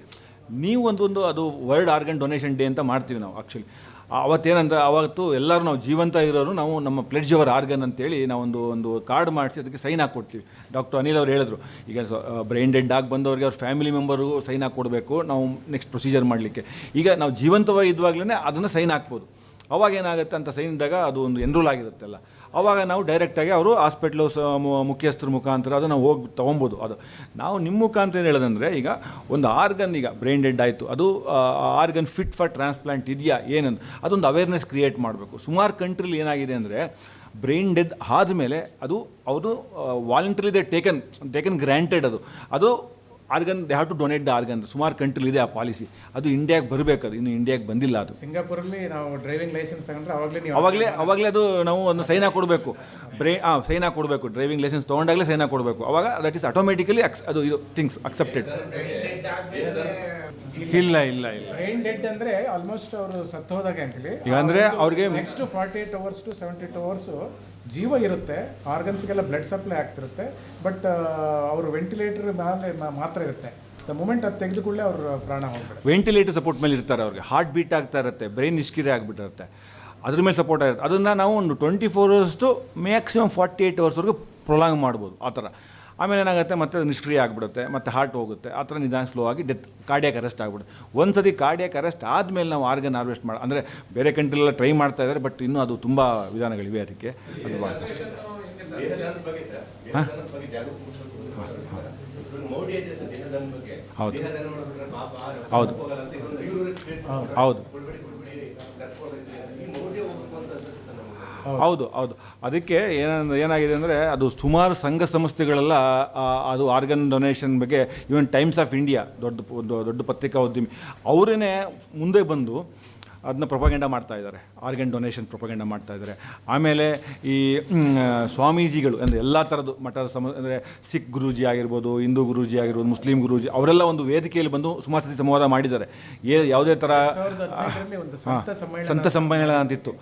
ನೀವು ಒಂದೊಂದು, ಅದು ವರ್ಲ್ಡ್ ಆರ್ಗನ್ ಡೊನೇಷನ್ ಡೇ ಅಂತ ಮಾಡ್ತೀವಿ ನಾವು ಆ್ಯಕ್ಚುಲಿ ಅವತ್ತೇನಂದ್ರೆ ಅವತ್ತು ಎಲ್ಲರೂ ನಾವು ಜೀವಂತ ಇರೋರು, ನಾವು ನಮ್ಮ ಪ್ಲೆಡ್ಜ್ ಅವರ್ ಆರ್ಗನ್ ಅಂತೇಳಿ ನಾವೊಂದು ಒಂದು ಕಾರ್ಡ್ ಮಾಡಿಸಿ ಅದಕ್ಕೆ ಸೈನ್ ಹಾಕ್ಕೊಡ್ತೀವಿ ಡಾಕ್ಟರ್ ಅನಿಲ್ ಅವರು ಹೇಳಿದ್ರು, ಈಗ ಬ್ರೈನ್ ಡೆಡ್ ಆಗಿ ಬಂದವರಿಗೆ ಅವ್ರ ಫ್ಯಾಮಿಲಿ ಮೆಂಬರು ಸೈನ್ ಹಾಕ್ಕೊಡ್ಬೇಕು ನಾವು ನೆಕ್ಸ್ಟ್ ಪ್ರೊಸೀಜರ್ ಮಾಡಲಿಕ್ಕೆ. ಈಗ ನಾವು ಜೀವಂತವಾಗಿ ಇದ್ದಾಗಲೇ ಅದನ್ನು ಸೈನ್ ಹಾಕ್ಬೋದು. ಅವಾಗ ಏನಾಗುತ್ತೆ ಅಂತ ಸೈನ್ ಇದ್ದಾಗ ಅದು ಒಂದು ಎನ್ರೋಲ್ ಆಗಿರುತ್ತಲ್ಲ. ಅವಾಗ ನಾವು ಡೈರೆಕ್ಟಾಗಿ ಅವರು ಹಾಸ್ಪಿಟ್ಲು ಮುಖ್ಯಸ್ಥರ ಮುಖಾಂತರ ಅದು ನಾವು ಹೋಗಿ ತೊಗೊಬೋದು. ಅದು ನಾವು ನಿಮ್ಮ ಮುಖಾಂತರ ಹೇಳೋದಂದರೆ ಈಗ ಒಂದು ಆರ್ಗನ್ ಈಗ ಬ್ರೈನ್ ಡೆಡ್ ಆಯಿತು. ಅದು ಆರ್ಗನ್ ಫಿಟ್ ಫಾರ್ ಟ್ರಾನ್ಸ್ಪ್ಲಾಂಟ್ ಇದೆಯಾ ಏನಂತ ಅದೊಂದು ಅವೇರ್ನೆಸ್ ಕ್ರಿಯೇಟ್ ಮಾಡಬೇಕು. ಸುಮಾರು ಕಂಟ್ರಿಲಿ ಏನಾಗಿದೆ ಅಂದರೆ ಬ್ರೈನ್ ಡೆಡ್ ಆದಮೇಲೆ ಅದು ಅವರು voluntary they taken taken granted ಅದು. ಅದು organ they have to donate the organ. ಸುಮಾರು ಕಂಟ್ರಿಲಿ ಇದೆ ಆ ಪಾಲಿಸಿ. ಅದು ಇಂಡಿಯಾಗೆ ಬರಬೇಕು ಅದು. ಇನ್ನು ಇಂಡಿಯಾಗೆ ಬಂದಿಲ್ಲ ಅದು. ಸಿಂಗಾಪುರಲ್ಲಿ ನಾವು ಡ್ರೈವಿಂಗ್ ಲೈಸೆನ್ಸ್ ತಗೊಂಡ್ರೆ ಅವಾಗಲೇ ನೀವು ಅವಾಗಲೇ ಅವಾಗಲೇ ಅದು ನಾವು ಒಂದು ಸೈನಾ ಕೊಡಬೇಕು. ಬ್ರೇ ಹಾಂ ಸೈನ್ ಕೊಡಬೇಕು. ಡ್ರೈವಿಂಗ್ ಲೈಸೆನ್ಸ್ ತೊಗೊಂಡಾಗಲೇ ಸೈನಾ ಕೊಡಬೇಕು. ಅವಾಗ ದಟ್ ಈಸ್ ಆಟೋಮೆಟಿಕಲಿ ಅಕ್ಸ್ ಅದು ಇದು ಥಿಂಗ್ಸ್ ಅಕ್ಸೆಪ್ಟೆಡ್ ಇಲ್ಲ ಇಲ್ಲ ಇಲ್ಲ. ಬ್ರೈನ್ ಡೆಡ್ ಅಂದ್ರೆ ಆಲ್ಮೋಸ್ಟ್ ಅವರು ಸತ್ತು ಹೋದಾಗ ಅಂತೇಳಿ ಈಗ ಅಂದ್ರೆ ಅವ್ರಿಗೆ next forty eight hours to seventy two hours ಜೀವ ಇರುತ್ತೆ ಆರ್ಗನ್ಸ್ಗೆಲ್ಲ ಬ್ಲಡ್ ಸಪ್ಲೈ ಆಗ್ತಿರುತ್ತೆ ಬಟ್ ಅವರು ವೆಂಟಿಲೇಟರ್ ಮೇಲೆ ಮಾತ್ರ ಇರುತ್ತೆ. ದ ಮೂಮೆಂಟ್ ಅದು ತೆಗೆದು ಕೂಡಲೇ ಅವ್ರ ಪ್ರಾಣ ಹೋಗ್ಬಿಡುತ್ತೆ. ವೆಂಟಿಲೇಟರ್ ಸಪೋರ್ಟ್ ಮೇಲೆ ಇರ್ತಾರೆ ಅವ್ರಿಗೆ. ಹಾರ್ಟ್ ಬೀಟ್ ಆಗ್ತಾ ಇರುತ್ತೆ ಬ್ರೈನ್ ನಿಷ್ಕ್ರಿಯ ಆಗಿಬಿಟ್ಟಿರುತ್ತೆ. ಅದ್ರ ಮೇಲೆ ಸಪೋರ್ಟ್ ಆಗಿರುತ್ತೆ. ಅದನ್ನು ನಾವು ಒಂದು twenty four hours to maximum forty eight ಅವರ್ಸ್ವರೆಗೂ prolong ಮಾಡ್ಬೋದು, ಆ ಥರ. ಆಮೇಲೆ ಏನಾಗುತ್ತೆ? ಮತ್ತೆ ನಿಷ್ಕ್ರಿಯ ಆಗಿಬಿಡುತ್ತೆ, ಮತ್ತೆ ಹಾರ್ಟ್ ಹೋಗುತ್ತೆ. ಆ ಥರ ನಿಧಾನ ಸ್ಲೋ ಆಗಿ ಡೆತ್ ಕಾರ್ಡಿಯಾಕ್ ಅರೆಸ್ಟ್ ಆಗಿಬಿಡುತ್ತೆ. ಒಂದು ಸತಿ ಕಾರ್ಡಿಯಾಕ್ ಅರೆಸ್ಟ್ ಆದಮೇಲೆ ನಾವು ಆರ್ಗನ್ ಹಾರ್ವೆಸ್ಟ್ ಮಾಡಿ, ಅಂದರೆ ಬೇರೆ ಕಂಟ್ರಿಲೆಲ್ಲ ಟ್ರೈ ಮಾಡ್ತಾ ಇದ್ದಾರೆ ಬಟ್ ಇನ್ನೂ ಅದು ತುಂಬ ವಿಧಾನಗಳಿವೆ ಅದಕ್ಕೆ. ಅದು ಭಾಳ ಕಷ್ಟ. ಹೌದು. ಹೌದು. ಸರ್ ಹೌದು. ಹೌದು ಅದಕ್ಕೆ ಏನಂದ್ರೆ ಏನಾಗಿದೆ ಅಂದರೆ ಅದು ಸುಮಾರು ಸಂಘ ಸಂಸ್ಥೆಗಳೆಲ್ಲ ಅದು ಆರ್ಗನ್ ಡೊನೇಷನ್ ಬಗ್ಗೆ ಈವನ್ ಟೈಮ್ಸ್ ಆಫ್ ಇಂಡಿಯಾ ದೊಡ್ಡ ದೊಡ್ಡ ಪತ್ರಿಕಾ ಉದ್ಯಮಿ ಅವರೇ ಮುಂದೆ ಬಂದು ಅದನ್ನ ಪ್ರೊಪಗೆಂಡ ಮಾಡ್ತಾ ಇದ್ದಾರೆ. ಆರ್ಗನ್ ಡೊನೇಷನ್ ಪ್ರೊಪಗೆಂಡ ಮಾಡ್ತಾ ಇದ್ದಾರೆ. ಆಮೇಲೆ ಈ ಸ್ವಾಮೀಜಿಗಳು ಅಂದರೆ ಎಲ್ಲ ಥರದ್ದು ಮಠದ ಸಮ ಅಂದರೆ ಸಿಖ್ ಗುರೂಜಿ ಆಗಿರ್ಬೋದು ಹಿಂದೂ ಗುರೂಜಿ ಆಗಿರ್ಬೋದು ಮುಸ್ಲಿಂ ಗುರೂಜಿ ಅವರೆಲ್ಲ ಒಂದು ವೇದಿಕೆಯಲ್ಲಿ ಬಂದು ಸುಮಾರು ಸತಿ ಸಂವಾದ ಮಾಡಿದ್ದಾರೆ. ಏ ಯಾವುದೇ ಥರ ಸಂತ ಸಮ್ಮೇಳನ ಅಂತಿತ್ತು.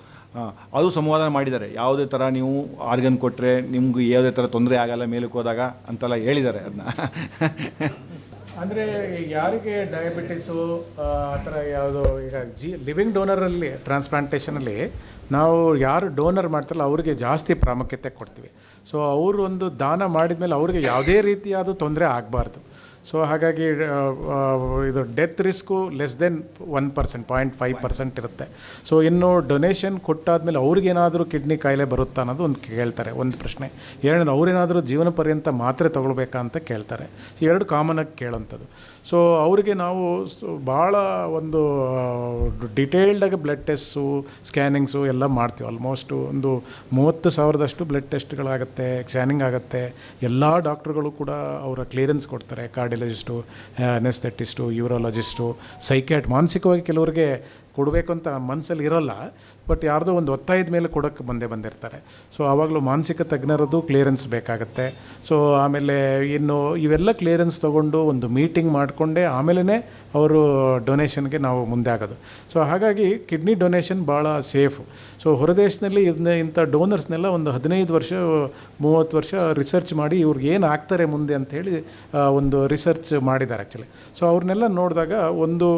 ಅದು ಸಂವಾದ ಮಾಡಿದ್ದಾರೆ. ಯಾವುದೇ ಥರ ನೀವು ಆರ್ಗನ್ ಕೊಟ್ಟರೆ ನಿಮ್ಗೆ ಯಾವುದೇ ಥರ ತೊಂದರೆ ಆಗಲ್ಲ, ಮೇಲಕ್ಕೆ ಹೋದಾಗ ಅಂತೆಲ್ಲ ಹೇಳಿದ್ದಾರೆ ಅದನ್ನ ಅಂದರೆ ಯಾರಿಗೆ ಡಯಾಬಿಟಿಸು ಆ ಥರ ಯಾವುದು ಈಗ ಜಿ ಲಿವಿಂಗ್ ಡೋನರಲ್ಲಿ ಟ್ರಾನ್ಸ್ಪ್ಲಾಂಟೇಷನಲ್ಲಿ ನಾವು ಯಾರು ಡೋನರ್ ಮಾಡ್ತಾರಲ್ಲ, ಅವರಿಗೆ ಜಾಸ್ತಿ ಪ್ರಾಮುಖ್ಯತೆ ಕೊಡ್ತೀವಿ. ಸೊ ಅವರು ಒಂದು ದಾನ ಮಾಡಿದ ಮೇಲೆ ಅವ್ರಿಗೆ ಯಾವುದೇ ರೀತಿಯಾದ ತೊಂದರೆ ಆಗಬಾರ್ದು. ಸೊ ಹಾಗಾಗಿ ಇದು death risk less than one percent point five percent ಇರುತ್ತೆ. ಸೊ ಇನ್ನು ಡೊನೇಷನ್ ಕೊಟ್ಟಾದ್ಮೇಲೆ ಅವ್ರಿಗೇನಾದರೂ ಕಿಡ್ನಿ ಕಾಯಿಲೆ ಬರುತ್ತಾ ಅನ್ನೋದು ಒಂದು ಕೇಳ್ತಾರೆ, ಒಂದು ಪ್ರಶ್ನೆ. ಎರಡನೇ ಅವ್ರೇನಾದರೂ ಜೀವನ ಪರ್ಯಂತ ಮಾತ್ರೆ ತೊಗೊಳ್ಬೇಕಾ ಅಂತ ಕೇಳ್ತಾರೆ. ಎರಡು ಕಾಮನಾಗಿ ಕೇಳೋಂಥದ್ದು. ಸೊ ಅವರಿಗೆ ನಾವು ಸೊ ಭಾಳ ಒಂದು ಡಿಟೇಲ್ಡಾಗಿ ಬ್ಲಡ್ ಟೆಸ್ಟು ಸ್ಕ್ಯಾನಿಂಗ್ಸು ಎಲ್ಲ ಮಾಡ್ತೀವಿ. ಆಲ್ಮೋಸ್ಟು ಒಂದು ಮೂವತ್ತು ಸಾವಿರದಷ್ಟು ಬ್ಲಡ್ ಟೆಸ್ಟ್ಗಳಾಗುತ್ತೆ ಸ್ಕ್ಯಾನಿಂಗ್ ಆಗುತ್ತೆ. ಎಲ್ಲ ಡಾಕ್ಟ್ರುಗಳು ಕೂಡ ಅವರ ಕ್ಲಿಯರೆನ್ಸ್ ಕೊಡ್ತಾರೆ. ಕಾರ್ಡಿಯಲಜಿಸ್ಟು ಅನೆಸ್ಥೆಟಿಸ್ಟು ಯೂರಾಲಜಿಸ್ಟು ಸೈಕ್ಯಾಟ್ ಮಾನಸಿಕವಾಗಿ ಕೆಲವರಿಗೆ ಕೊಡಬೇಕು ಅಂತ ಮನಸ್ಸಲ್ಲಿ ಇರೋಲ್ಲ ಬಟ್ ಯಾರ್ದೋ ಒಂದು ಒತ್ತಾಯದ ಮೇಲೆ ಕೊಡೋಕ್ಕೆ ಬಂದೇ ಬಂದಿರ್ತಾರೆ. ಸೊ ಆವಾಗಲೂ ಮಾನಸಿಕ ತಜ್ಞರದ್ದು ಕ್ಲಿಯರೆನ್ಸ್ ಬೇಕಾಗುತ್ತೆ. ಸೊ ಆಮೇಲೆ ಇನ್ನು ಇವೆಲ್ಲ ಕ್ಲಿಯರೆನ್ಸ್ ತೊಗೊಂಡು ಒಂದು ಮೀಟಿಂಗ್ ಮಾಡಿಕೊಂಡೇ ಆಮೇಲೆ ಅವರು ಡೊನೇಷನ್ಗೆ ನಾವು ಮುಂದೆ ಆಗೋದು. ಸೊ ಹಾಗಾಗಿ ಕಿಡ್ನಿ ಡೊನೇಷನ್ ಭಾಳ ಸೇಫು ಸೊ ಹೊರದೇಶದಲ್ಲಿ ಇದನ್ನ ಇಂಥ ಡೋನರ್ಸ್ನೆಲ್ಲ ಒಂದು ಹದಿನೈದು ವರ್ಷ, ಮೂವತ್ತು ವರ್ಷ ರಿಸರ್ಚ್ ಮಾಡಿ ಇವ್ರಿಗೆ ಏನು ಆಗ್ತಾರೆ ಮುಂದೆ ಅಂಥೇಳಿ ಒಂದು ರಿಸರ್ಚ್ ಮಾಡಿದ್ದಾರೆ ಆ್ಯಕ್ಚುಲಿ ಸೊ ಅವ್ರನ್ನೆಲ್ಲ ನೋಡಿದಾಗ ಒಂದು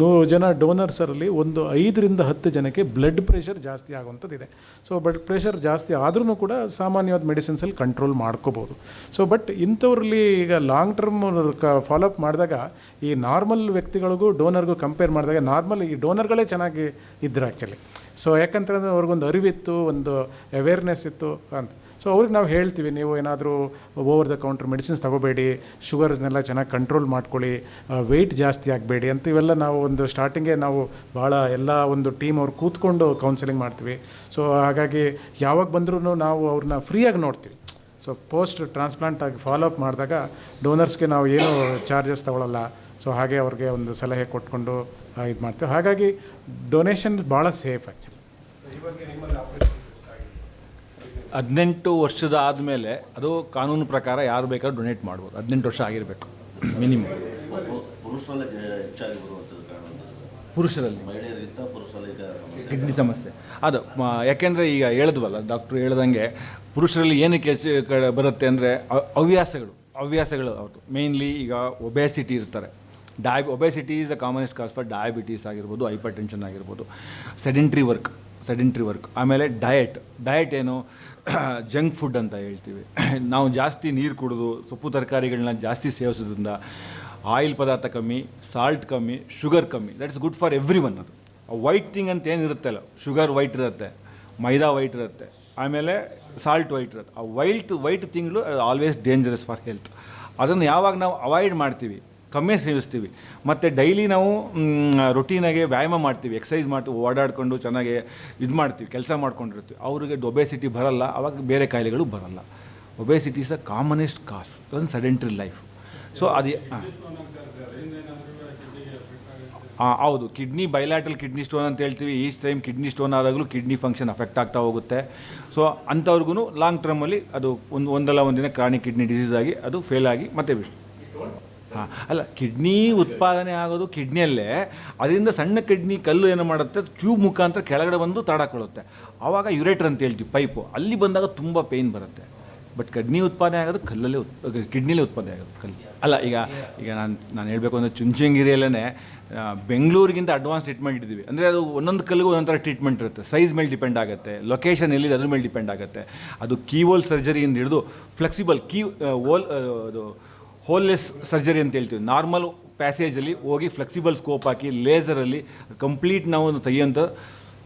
ನೂರು ಜನ ಡೋನರ್ಸರಲ್ಲಿ ಒಂದು ಐದರಿಂದ ಹತ್ತು ಜನಕ್ಕೆ ಬ್ಲಡ್ ಪ್ರೆಷರ್ ಜಾಸ್ತಿ ಆಗುವಂಥದ್ದಿದೆ ಸೊ ಬ್ಲಡ್ ಪ್ರೆಷರ್ ಜಾಸ್ತಿ ಆದ್ರೂ ಕೂಡ ಸಾಮಾನ್ಯವಾದ ಮೆಡಿಸಿನ್ಸಲ್ಲಿ ಕಂಟ್ರೋಲ್ ಮಾಡ್ಕೋಬೋದು. ಸೊ ಬಟ್ ಇಂಥವ್ರಲ್ಲಿ ಈಗ ಲಾಂಗ್ ಟರ್ಮ್ ಕ ಫಾಲೋಅಪ್ ಮಾಡಿದಾಗ ಈ ನಾರ್ಮಲ್ ವ್ಯಕ್ತಿಗಳಿಗೂ ಡೋನರ್ಗೂ ಕಂಪೇರ್ ಮಾಡಿದಾಗ ನಾರ್ಮಲ್ ಈ ಡೋನರ್ಗಳೇ ಚೆನ್ನಾಗಿ ಇದ್ರು ಆ್ಯಕ್ಚುಲಿ ಸೊ ಯಾಕಂತಂದರೆ ಅವ್ರಿಗೊಂದು ಅರಿವಿತ್ತು, ಒಂದು ಅವೇರ್ನೆಸ್ ಇತ್ತು ಅಂತ. ಸೊ ಅವ್ರಿಗೆ ನಾವು ಹೇಳ್ತೀವಿ, ನೀವು ಏನಾದರೂ ಓವರ್ ದ ಕೌಂಟರ್ ಮೆಡಿಸಿನ್ಸ್ ತಗೋಬೇಡಿ ಶುಗರ್ಸ್ನೆಲ್ಲ ಚೆನ್ನಾಗಿ ಕಂಟ್ರೋಲ್ ಮಾಡ್ಕೊಳ್ಳಿ ವೆಯ್ಟ್ ಜಾಸ್ತಿ ಆಗಬೇಡಿ ಅಂತ ಇವೆಲ್ಲ ನಾವು ಒಂದು ಸ್ಟಾರ್ಟಿಂಗೇ ನಾವು ಭಾಳ ಎಲ್ಲ ಒಂದು ಟೀಮ್ ಅವ್ರು ಕೂತ್ಕೊಂಡು ಕೌನ್ಸಿಲಿಂಗ್ ಮಾಡ್ತೀವಿ. ಸೊ ಹಾಗಾಗಿ ಯಾವಾಗ ಬಂದ್ರೂ ನಾವು ಅವ್ರನ್ನ ಫ್ರೀಯಾಗಿ ನೋಡ್ತೀವಿ. ಸೊ ಪೋಸ್ಟ್ ಟ್ರಾನ್ಸ್ಪ್ಲಾಂಟ್ ಆಗಿ ಫಾಲೋಅಪ್ ಮಾಡಿದಾಗ ಡೋನರ್ಸ್ಗೆ ನಾವು ಏನು ಚಾರ್ಜಸ್ ತಗೊಳ್ಳಲ್ಲ ಸೊ ಹಾಗೆ ಅವ್ರಿಗೆ ಒಂದು ಸಲಹೆ ಕೊಟ್ಕೊಂಡು ಇದು ಮಾಡ್ತೀವಿ ಹಾಗಾಗಿ ಡೊನೇಷನ್ ಭಾಳ ಸೇಫ್ ಆ್ಯಕ್ಚುಲಿ ಹದಿನೆಂಟು ವರ್ಷದ ಆದಮೇಲೆ ಅದು ಕಾನೂನು ಪ್ರಕಾರ ಯಾರು ಬೇಕಾದ್ರೂ ಡೊನೇಟ್ ಮಾಡ್ಬೋದು. ಹದಿನೆಂಟು ವರ್ಷ ಆಗಿರಬೇಕು ಮಿನಿಮಮ್ ಪುರುಷರಲ್ಲೇ ಹೆಚ್ಚಾಗಿ ಬರುವಂಥದ್ದು ಕಾರಣ ಪುರುಷರಲ್ಲಿ. ಮಹಿಳೆಯರಿಗಿಂತ ಪುರುಷರಲ್ಲಿ ಈಗ ಸಮಸ್ಯೆ. ಕಿಡ್ನಿ ಸಮಸ್ಯೆ. ಅದು ಯಾಕೆಂದರೆ ಈಗ ಹೇಳಿದ್ವಲ್ಲ ಡಾಕ್ಟ್ರು ಹೇಳ್ದಂಗೆ ಪುರುಷರಲ್ಲಿ ಏನಕ್ಕೆ ಹೆಚ್ಚು ಕಡೆ ಬರುತ್ತೆ ಅಂದರೆ ಹವ್ಯಾಸಗಳು ಹವ್ಯಾಸಗಳು ಅವ್ರದ್ದು ಮೇಯ್ನ್ಲಿ ಈಗ ಒಬೆಸಿಟಿ ಇರ್ತಾರೆ. ಡಯಾಬ್ obesity is a commonest cause for diabetes ಆಗಿರ್ಬೋದು ಹೈಪರ್ ಟೆನ್ಷನ್ ಆಗಿರ್ಬೋದು. ಸೆಡೆಂಟ್ರಿ ವರ್ಕ್ ಸೆಡೆಂಟ್ರಿ ವರ್ಕ್ ಆಮೇಲೆ ಡಯಟ್ ಡಯಟ್ ಏನು [CLEARS THROAT] ಜಂಕ್ ಫುಡ್ ಅಂತ ಹೇಳ್ತೀವಿ. [CLEARS THROAT] ನಾವು ಜಾಸ್ತಿ ನೀರು ಕುಡಿದು, ಸೊಪ್ಪು ತರಕಾರಿಗಳನ್ನ ಜಾಸ್ತಿ ಸೇವಿಸೋದ್ರಿಂದ ಆಯಿಲ್ ಪದಾರ್ಥ ಕಮ್ಮಿ ಸಾಲ್ಟ್ ಕಮ್ಮಿ ಶುಗರ್ ಕಮ್ಮಿ. That is good for everyone ಅದು ವೈಟ್ ಥಿಂಗ್ ಅಂತ ಏನಿರುತ್ತಲ್ಲ ಶುಗರ್ ವೈಟ್ ಇರುತ್ತೆ, ಮೈದಾ ವೈಟ್ ಇರುತ್ತೆ, ಆಮೇಲೆ ಸಾಲ್ಟ್ ವೈಟ್ ಇರುತ್ತೆ. ಆ ವೈಟ್ ವೈಟ್ ತಿಂಗಳು ಆಲ್ವೇಸ್ ಡೇಂಜರಸ್ ಫಾರ್ ಹೆಲ್ತ್ ಅದನ್ನು ಯಾವಾಗ ನಾವು ಅವಾಯ್ಡ್ ಮಾಡ್ತೀವಿ? ಕಮ್ಮಿ ಸೇವಿಸ್ತೀವಿ. ಮತ್ತು ಡೈಲಿ ನಾವು ರೊಟೀನಾಗೆ ವ್ಯಾಯಾಮ ಮಾಡ್ತೀವಿ. ಎಕ್ಸಸೈಸ್ ಮಾಡ್ತೀವಿ, ಓಡಾಡ್ಕೊಂಡು ಚೆನ್ನಾಗಿ ಇದು ಮಾಡ್ತೀವಿ, ಕೆಲಸ ಮಾಡ್ಕೊಂಡಿರ್ತೀವಿ. ಅವ್ರಿಗೆ ಒಬೆಸಿಟಿ ಬರಲ್ಲ, ಅವಾಗ ಬೇರೆ ಕಾಯಿಲೆಗಳು ಬರಲ್ಲ. Obesity is a commonest cause ಒಂದು ಸೆಡೆಂಟ್ರಿ ಲೈಫ್. ಸೊ ಅದು, ಹಾಂ. ಹೌದು. ಕಿಡ್ನಿ ಬೈಲಾಟಲ್ ಕಿಡ್ನಿ ಸ್ಟೋನ್ ಅಂತ ಹೇಳ್ತೀವಿ. ಈಚ್ ಟೈಮ್ ಕಿಡ್ನಿ ಸ್ಟೋನ್ ಆದಾಗಲೂ ಕಿಡ್ನಿ ಫಂಕ್ಷನ್ ಅಫೆಕ್ಟ್ ಆಗ್ತಾ ಹೋಗುತ್ತೆ. ಸೊ ಅಂಥವ್ರಿಗೂ ಲಾಂಗ್ ಟರ್ಮಲ್ಲಿ ಅದು ಒಂದು, ಒಂದಲ್ಲ ಒಂದಿನ ಕ್ರಾನಿಕ್ ಕಿಡ್ನಿ ಡಿಸೀಸ್ ಆಗಿ ಅದು ಫೇಲ್ ಆಗಿ ಮತ್ತೆ ಬಿಟ್ಟು ಹಾಂ. ಅಲ್ಲ ಕಿಡ್ನಿ ಉತ್ಪಾದನೆ ಆಗೋದು ಕಿಡ್ನಿಯಲ್ಲೇ ಅದರಿಂದ ಸಣ್ಣ ಕಿಡ್ನಿ ಕಲ್ಲು ಏನು ಮಾಡುತ್ತೆ? ಟ್ಯೂಬ್ ಮುಖಾಂತರ ಕೆಳಗಡೆ ಬಂದು ತಡಕೊಳ್ಳುತ್ತೆ. ಆವಾಗ ಯುರೇಟರ್ ಅಂತ ಹೇಳ್ತೀವಿ ಪೈಪು ಅಲ್ಲಿ ಬಂದಾಗ ತುಂಬ ಪೇಯ್ನ್ ಬರುತ್ತೆ. ಬಟ್ ಕಿಡ್ನಿ ಉತ್ಪಾದನೆ ಆಗೋದು ಕಲ್ಲಲ್ಲೇ ಉತ್ ಕಿಡ್ನಿಲೇ ಉತ್ಪಾದನೆ ಆಗೋದು ಕಲ್ಲು. ಅಲ್ಲ, ಈಗ ಈಗ ನಾನು ನಾನು ಹೇಳಬೇಕು ಅಂದರೆ ಚುಂಚಂಗಿರಿಯಲ್ಲೇ ಬೆಂಗಳೂರಿಗಿಂತ ಅಡ್ವಾನ್ಸ್ ಟ್ರೀಟ್ಮೆಂಟ್ ಇದ್ದೀವಿ ಅಂದರೆ ಅದು ಒಂದೊಂದು ಕಲ್ಲಿಗೂ ಒಂಥರ ಟ್ರೀಟ್ಮೆಂಟ್ ಇರುತ್ತೆ. ಸೈಜ್ ಮೇಲೆ ಡಿಪೆಂಡ್ ಆಗುತ್ತೆ. ಲೊಕೇಶನ್ ಎಲ್ಲಿದೆ ಅದ್ರ ಮೇಲೆ ಡಿಪೆಂಡ್ ಆಗುತ್ತೆ. ಅದು ಕೀವೋಲ್ ಸರ್ಜರಿಯಿಂದ ಹಿಡಿದು ಫ್ಲೆಕ್ಸಿಬಲ್ ಕೀ ಓಲ್ ಅದು ಹೋಲ್ಲೆಸ್ ಸರ್ಜರಿ ಅಂತ ಹೇಳ್ತೀವಿ. ನಾರ್ಮಲ್ ಪ್ಯಾಸೇಜಲ್ಲಿ ಹೋಗಿ ಫ್ಲೆಕ್ಸಿಬಲ್ ಸ್ಕೋಪ್ ಹಾಕಿ ಲೇಸರಲ್ಲಿ ಕಂಪ್ಲೀಟ್ ನಾವು ತೆಗೆಯೋಂಥ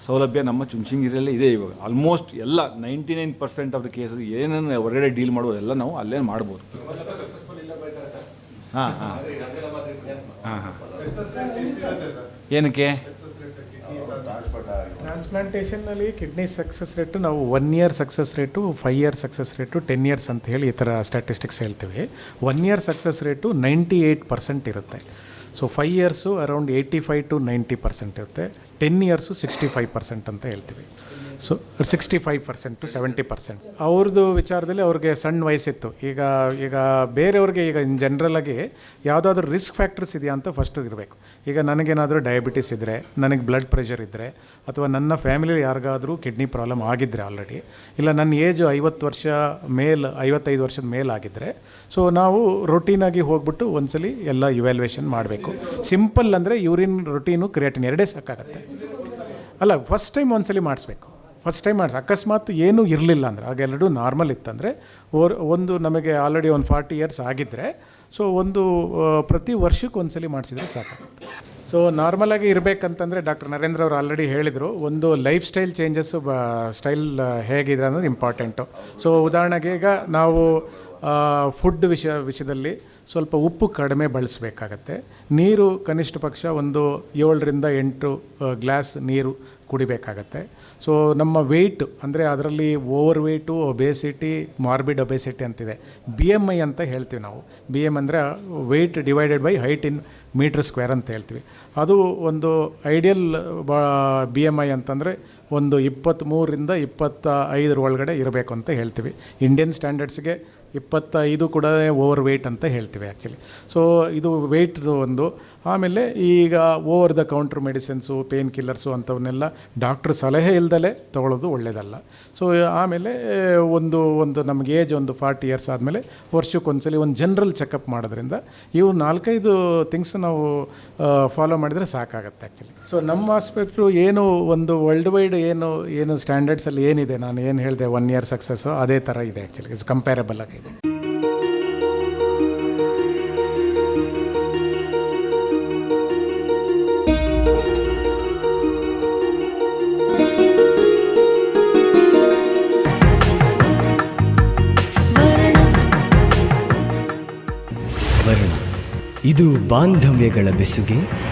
ಸೌಲಭ್ಯ ನಮ್ಮ ಚುಂಚನಗಿರಿಯಲ್ಲೇ ಇದೆ ಇವಾಗ. ಆಲ್ಮೋಸ್ಟ್ ಎಲ್ಲ ninety nine percent of the cases ಏನೇನು ಹೊರಗಡೆ ಡೀಲ್ ಮಾಡೋದೆಲ್ಲ ನಾವು ಅಲ್ಲೇ ಮಾಡ್ಬೋದು. ಹಾಂ ಹಾಂ. ಹಾಂ ಹಾಂ. ಏನಕ್ಕೆ? ಟ್ರಾನ್ಸ್ಪ್ಲಾಂಟೇಷನ್ನಲ್ಲಿ ಕಿಡ್ನಿ ಸಕ್ಸಸ್ ರೇಟು ನಾವು one year success rate five year success rate ten years ಅಂತ ಹೇಳಿ ಈ ಥರ ಸ್ಟ್ಯಾಟಿಸ್ಟಿಕ್ಸ್ ಹೇಳ್ತೀವಿ. One year success rate ninety eight percent ಇರುತ್ತೆ. So five years around eighty five to ninety percent ಇರುತ್ತೆ. Ten years sixty five percent ಅಂತ ಹೇಳ್ತೀವಿ. So sixty five percent to seventy percent ಅವ್ರದ್ದು ವಿಚಾರದಲ್ಲಿ ಅವ್ರಿಗೆ ಸಣ್ಣ ವಯಸ್ಸಿತ್ತು. ಈಗ ಈಗ ಬೇರೆಯವ್ರಿಗೆ ಈಗ ಇನ್ ಜನರಲಾಗಿ ಯಾವುದಾದ್ರೂ ರಿಸ್ಕ್ ಫ್ಯಾಕ್ಟರ್ಸ್ ಇದೆಯಾ ಅಂತ ಫಸ್ಟ್ ಇರಬೇಕು. ಈಗ ನನಗೇನಾದರೂ ಡಯಾಬಿಟೀಸ್ ಇದ್ದರೆ ನನಗೆ ಬ್ಲಡ್ ಪ್ರೆಷರ್ ಇದ್ದರೆ ಅಥವಾ ನನ್ನ ಫ್ಯಾಮಿಲಿ ಯಾರಿಗಾದರೂ ಕಿಡ್ನಿ ಪ್ರಾಬ್ಲಮ್ ಆಗಿದ್ದರೆ ಆಲ್ರೆಡಿ ಇಲ್ಲ ನನ್ನ ಏಜ್ ಐವತ್ತು ವರ್ಷ ಮೇಲ್, ಐವತ್ತೈದು ವರ್ಷದ ಮೇಲಾಗಿದ್ದರೆ ಸೊ ನಾವು ರೊಟೀನಾಗಿ ಹೋಗ್ಬಿಟ್ಟು ಒಂದ್ಸಲಿ ಎಲ್ಲ ಇವ್ಯಾಲ್ಯೂಯೇಷನ್ ಮಾಡಬೇಕು. ಸಿಂಪಲ್ ಅಂದರೆ ಯೂರಿನ್ ರೊಟೀನು ಕ್ರಿಯೇಟಿನ್ ಎರಡೇ ಸಾಕಾಗತ್ತೆ. ಅಲ್ಲ ಫಸ್ಟ್ ಟೈಮ್ ಒಂದ್ಸಲಿ ಮಾಡಿಸ್ಬೇಕು. ಫಸ್ಟ್ ಟೈಮ್ ಮಾಡಿಸಿ ಅಕಸ್ಮಾತ್ ಏನೂ ಇರಲಿಲ್ಲ ಅಂದರೆ, ಆಗ ಎರಡೂ ನಾರ್ಮಲ್ ಇತ್ತಂದರೆ, ಓರ್ ಒಂದು ನಮಗೆ ಆಲ್ರೆಡಿ ಒಂದು ಫಾರ್ಟಿ ಇಯರ್ಸ್ ಆಗಿದ್ದರೆ ಸೊ ಒಂದು ಪ್ರತಿ ವರ್ಷಕ್ಕೆ ಒಂದ್ಸಲಿ ಮಾಡಿಸಿದ್ರೆ ಸಾಕಾಗುತ್ತೆ. ಸೊ ನಾರ್ಮಲಾಗಿ ಇರಬೇಕಂತಂದರೆ ಡಾಕ್ಟರ್ ನರೇಂದ್ರ ಅವರು ಆಲ್ರೆಡಿ ಹೇಳಿದರು, ಒಂದು ಲೈಫ್ ಸ್ಟೈಲ್ ಚೇಂಜಸ್ಸು ಬ ಸ್ಟೈಲ್ ಹೇಗಿದೆ ಅನ್ನೋದು ಇಂಪಾರ್ಟೆಂಟು ಸೊ ಉದಾಹರಣೆಗೆ ಈಗ ನಾವು ಫುಡ್ ವಿಷಯ, ವಿಷಯದಲ್ಲಿ ಸ್ವಲ್ಪ ಉಪ್ಪು ಕಡಿಮೆ ಬಳಸಬೇಕಾಗತ್ತೆ. ನೀರು ಕನಿಷ್ಠ ಪಕ್ಷ ಒಂದು ಏಳರಿಂದ ಎಂಟು ಗ್ಲಾಸ್ ನೀರು ಕುಡಿಬೇಕಾಗತ್ತೆ. ಸೊ ನಮ್ಮ ವೆಯ್ಟ್ ಅಂದರೆ ಅದರಲ್ಲಿ over weight obesity morbid obesity ಅಂತಿದೆ. ಬಿ ಎಂ ಐ ಅಂತ ಹೇಳ್ತೀವಿ ನಾವು. ಬಿ ಎಂ ಅಂದರೆ weight divided by height in metre square ಅಂತ ಹೇಳ್ತೀವಿ. ಅದು ಒಂದು ಐಡಿಯಲ್ ಬಿ ಎಂ ಐ ಅಂತಂದರೆ ಒಂದು ಇಪ್ಪತ್ತ್ಮೂರರಿಂದ ಇಪ್ಪತ್ತ ಐದರ ಒಳಗಡೆ ಇರಬೇಕು ಅಂತ ಹೇಳ್ತೀವಿ. ಇಂಡಿಯನ್ ಸ್ಟ್ಯಾಂಡರ್ಡ್ಸ್ಗೆ ಇಪ್ಪತ್ತೈದು ಕೂಡ ಓವರ್ ವೆಯ್ಟ್ ಅಂತ ಹೇಳ್ತೀವಿ ಆ್ಯಕ್ಚುಲಿ ಸೊ ಇದು ವೆಯ್ಟ್ ಒಂದು. ಆಮೇಲೆ ಈಗ over the counter medicines pain killers ಅಂಥವನ್ನೆಲ್ಲ doctor ಸಲಹೆ ಇಲ್ದಲೇ ತೊಗೊಳ್ಳೋದು ಒಳ್ಳೆಯದಲ್ಲ ಸೊ ಆಮೇಲೆ ಒಂದು ಒಂದು ನಮಗೆ ಏಜ್ ಒಂದು ಫಾರ್ಟಿ ಇಯರ್ಸ್ ಆದಮೇಲೆ ವರ್ಷಕ್ಕೊಂದ್ಸಲಿ ಒಂದು ಜನರಲ್ ಚೆಕಪ್ ಮಾಡೋದ್ರಿಂದ ಇವು ನಾಲ್ಕೈದು ಥಿಂಗ್ಸ್ ನಾವು ಫಾಲೋ ಮಾಡಿದರೆ ಸಾಕಾಗುತ್ತೆ ಆ್ಯಕ್ಚುಲಿ ಸೊ ನಮ್ಮ ಆಸ್ಪೆಕ್ಟು ಏನು ಒಂದು ವರ್ಲ್ಡ್ ವೈಡ್ ಏನು ಏನು ಸ್ಟ್ಯಾಂಡರ್ಡ್ಸಲ್ಲಿ ಏನಿದೆ? ನಾನು ಏನು ಹೇಳಿದೆ ಒನ್ ಇಯರ್ ಸಕ್ಸಸ್ಸು ಅದೇ ಥರ ಇದೆ ಆ್ಯಕ್ಚುಲಿ ಇಟ್ಸ್ ಕಂಪೇರಬಲ್ ಆಗಿದೆ ಇದು ಬಾಂಧವ್ಯಗಳ ಬೆಸುಗೆ.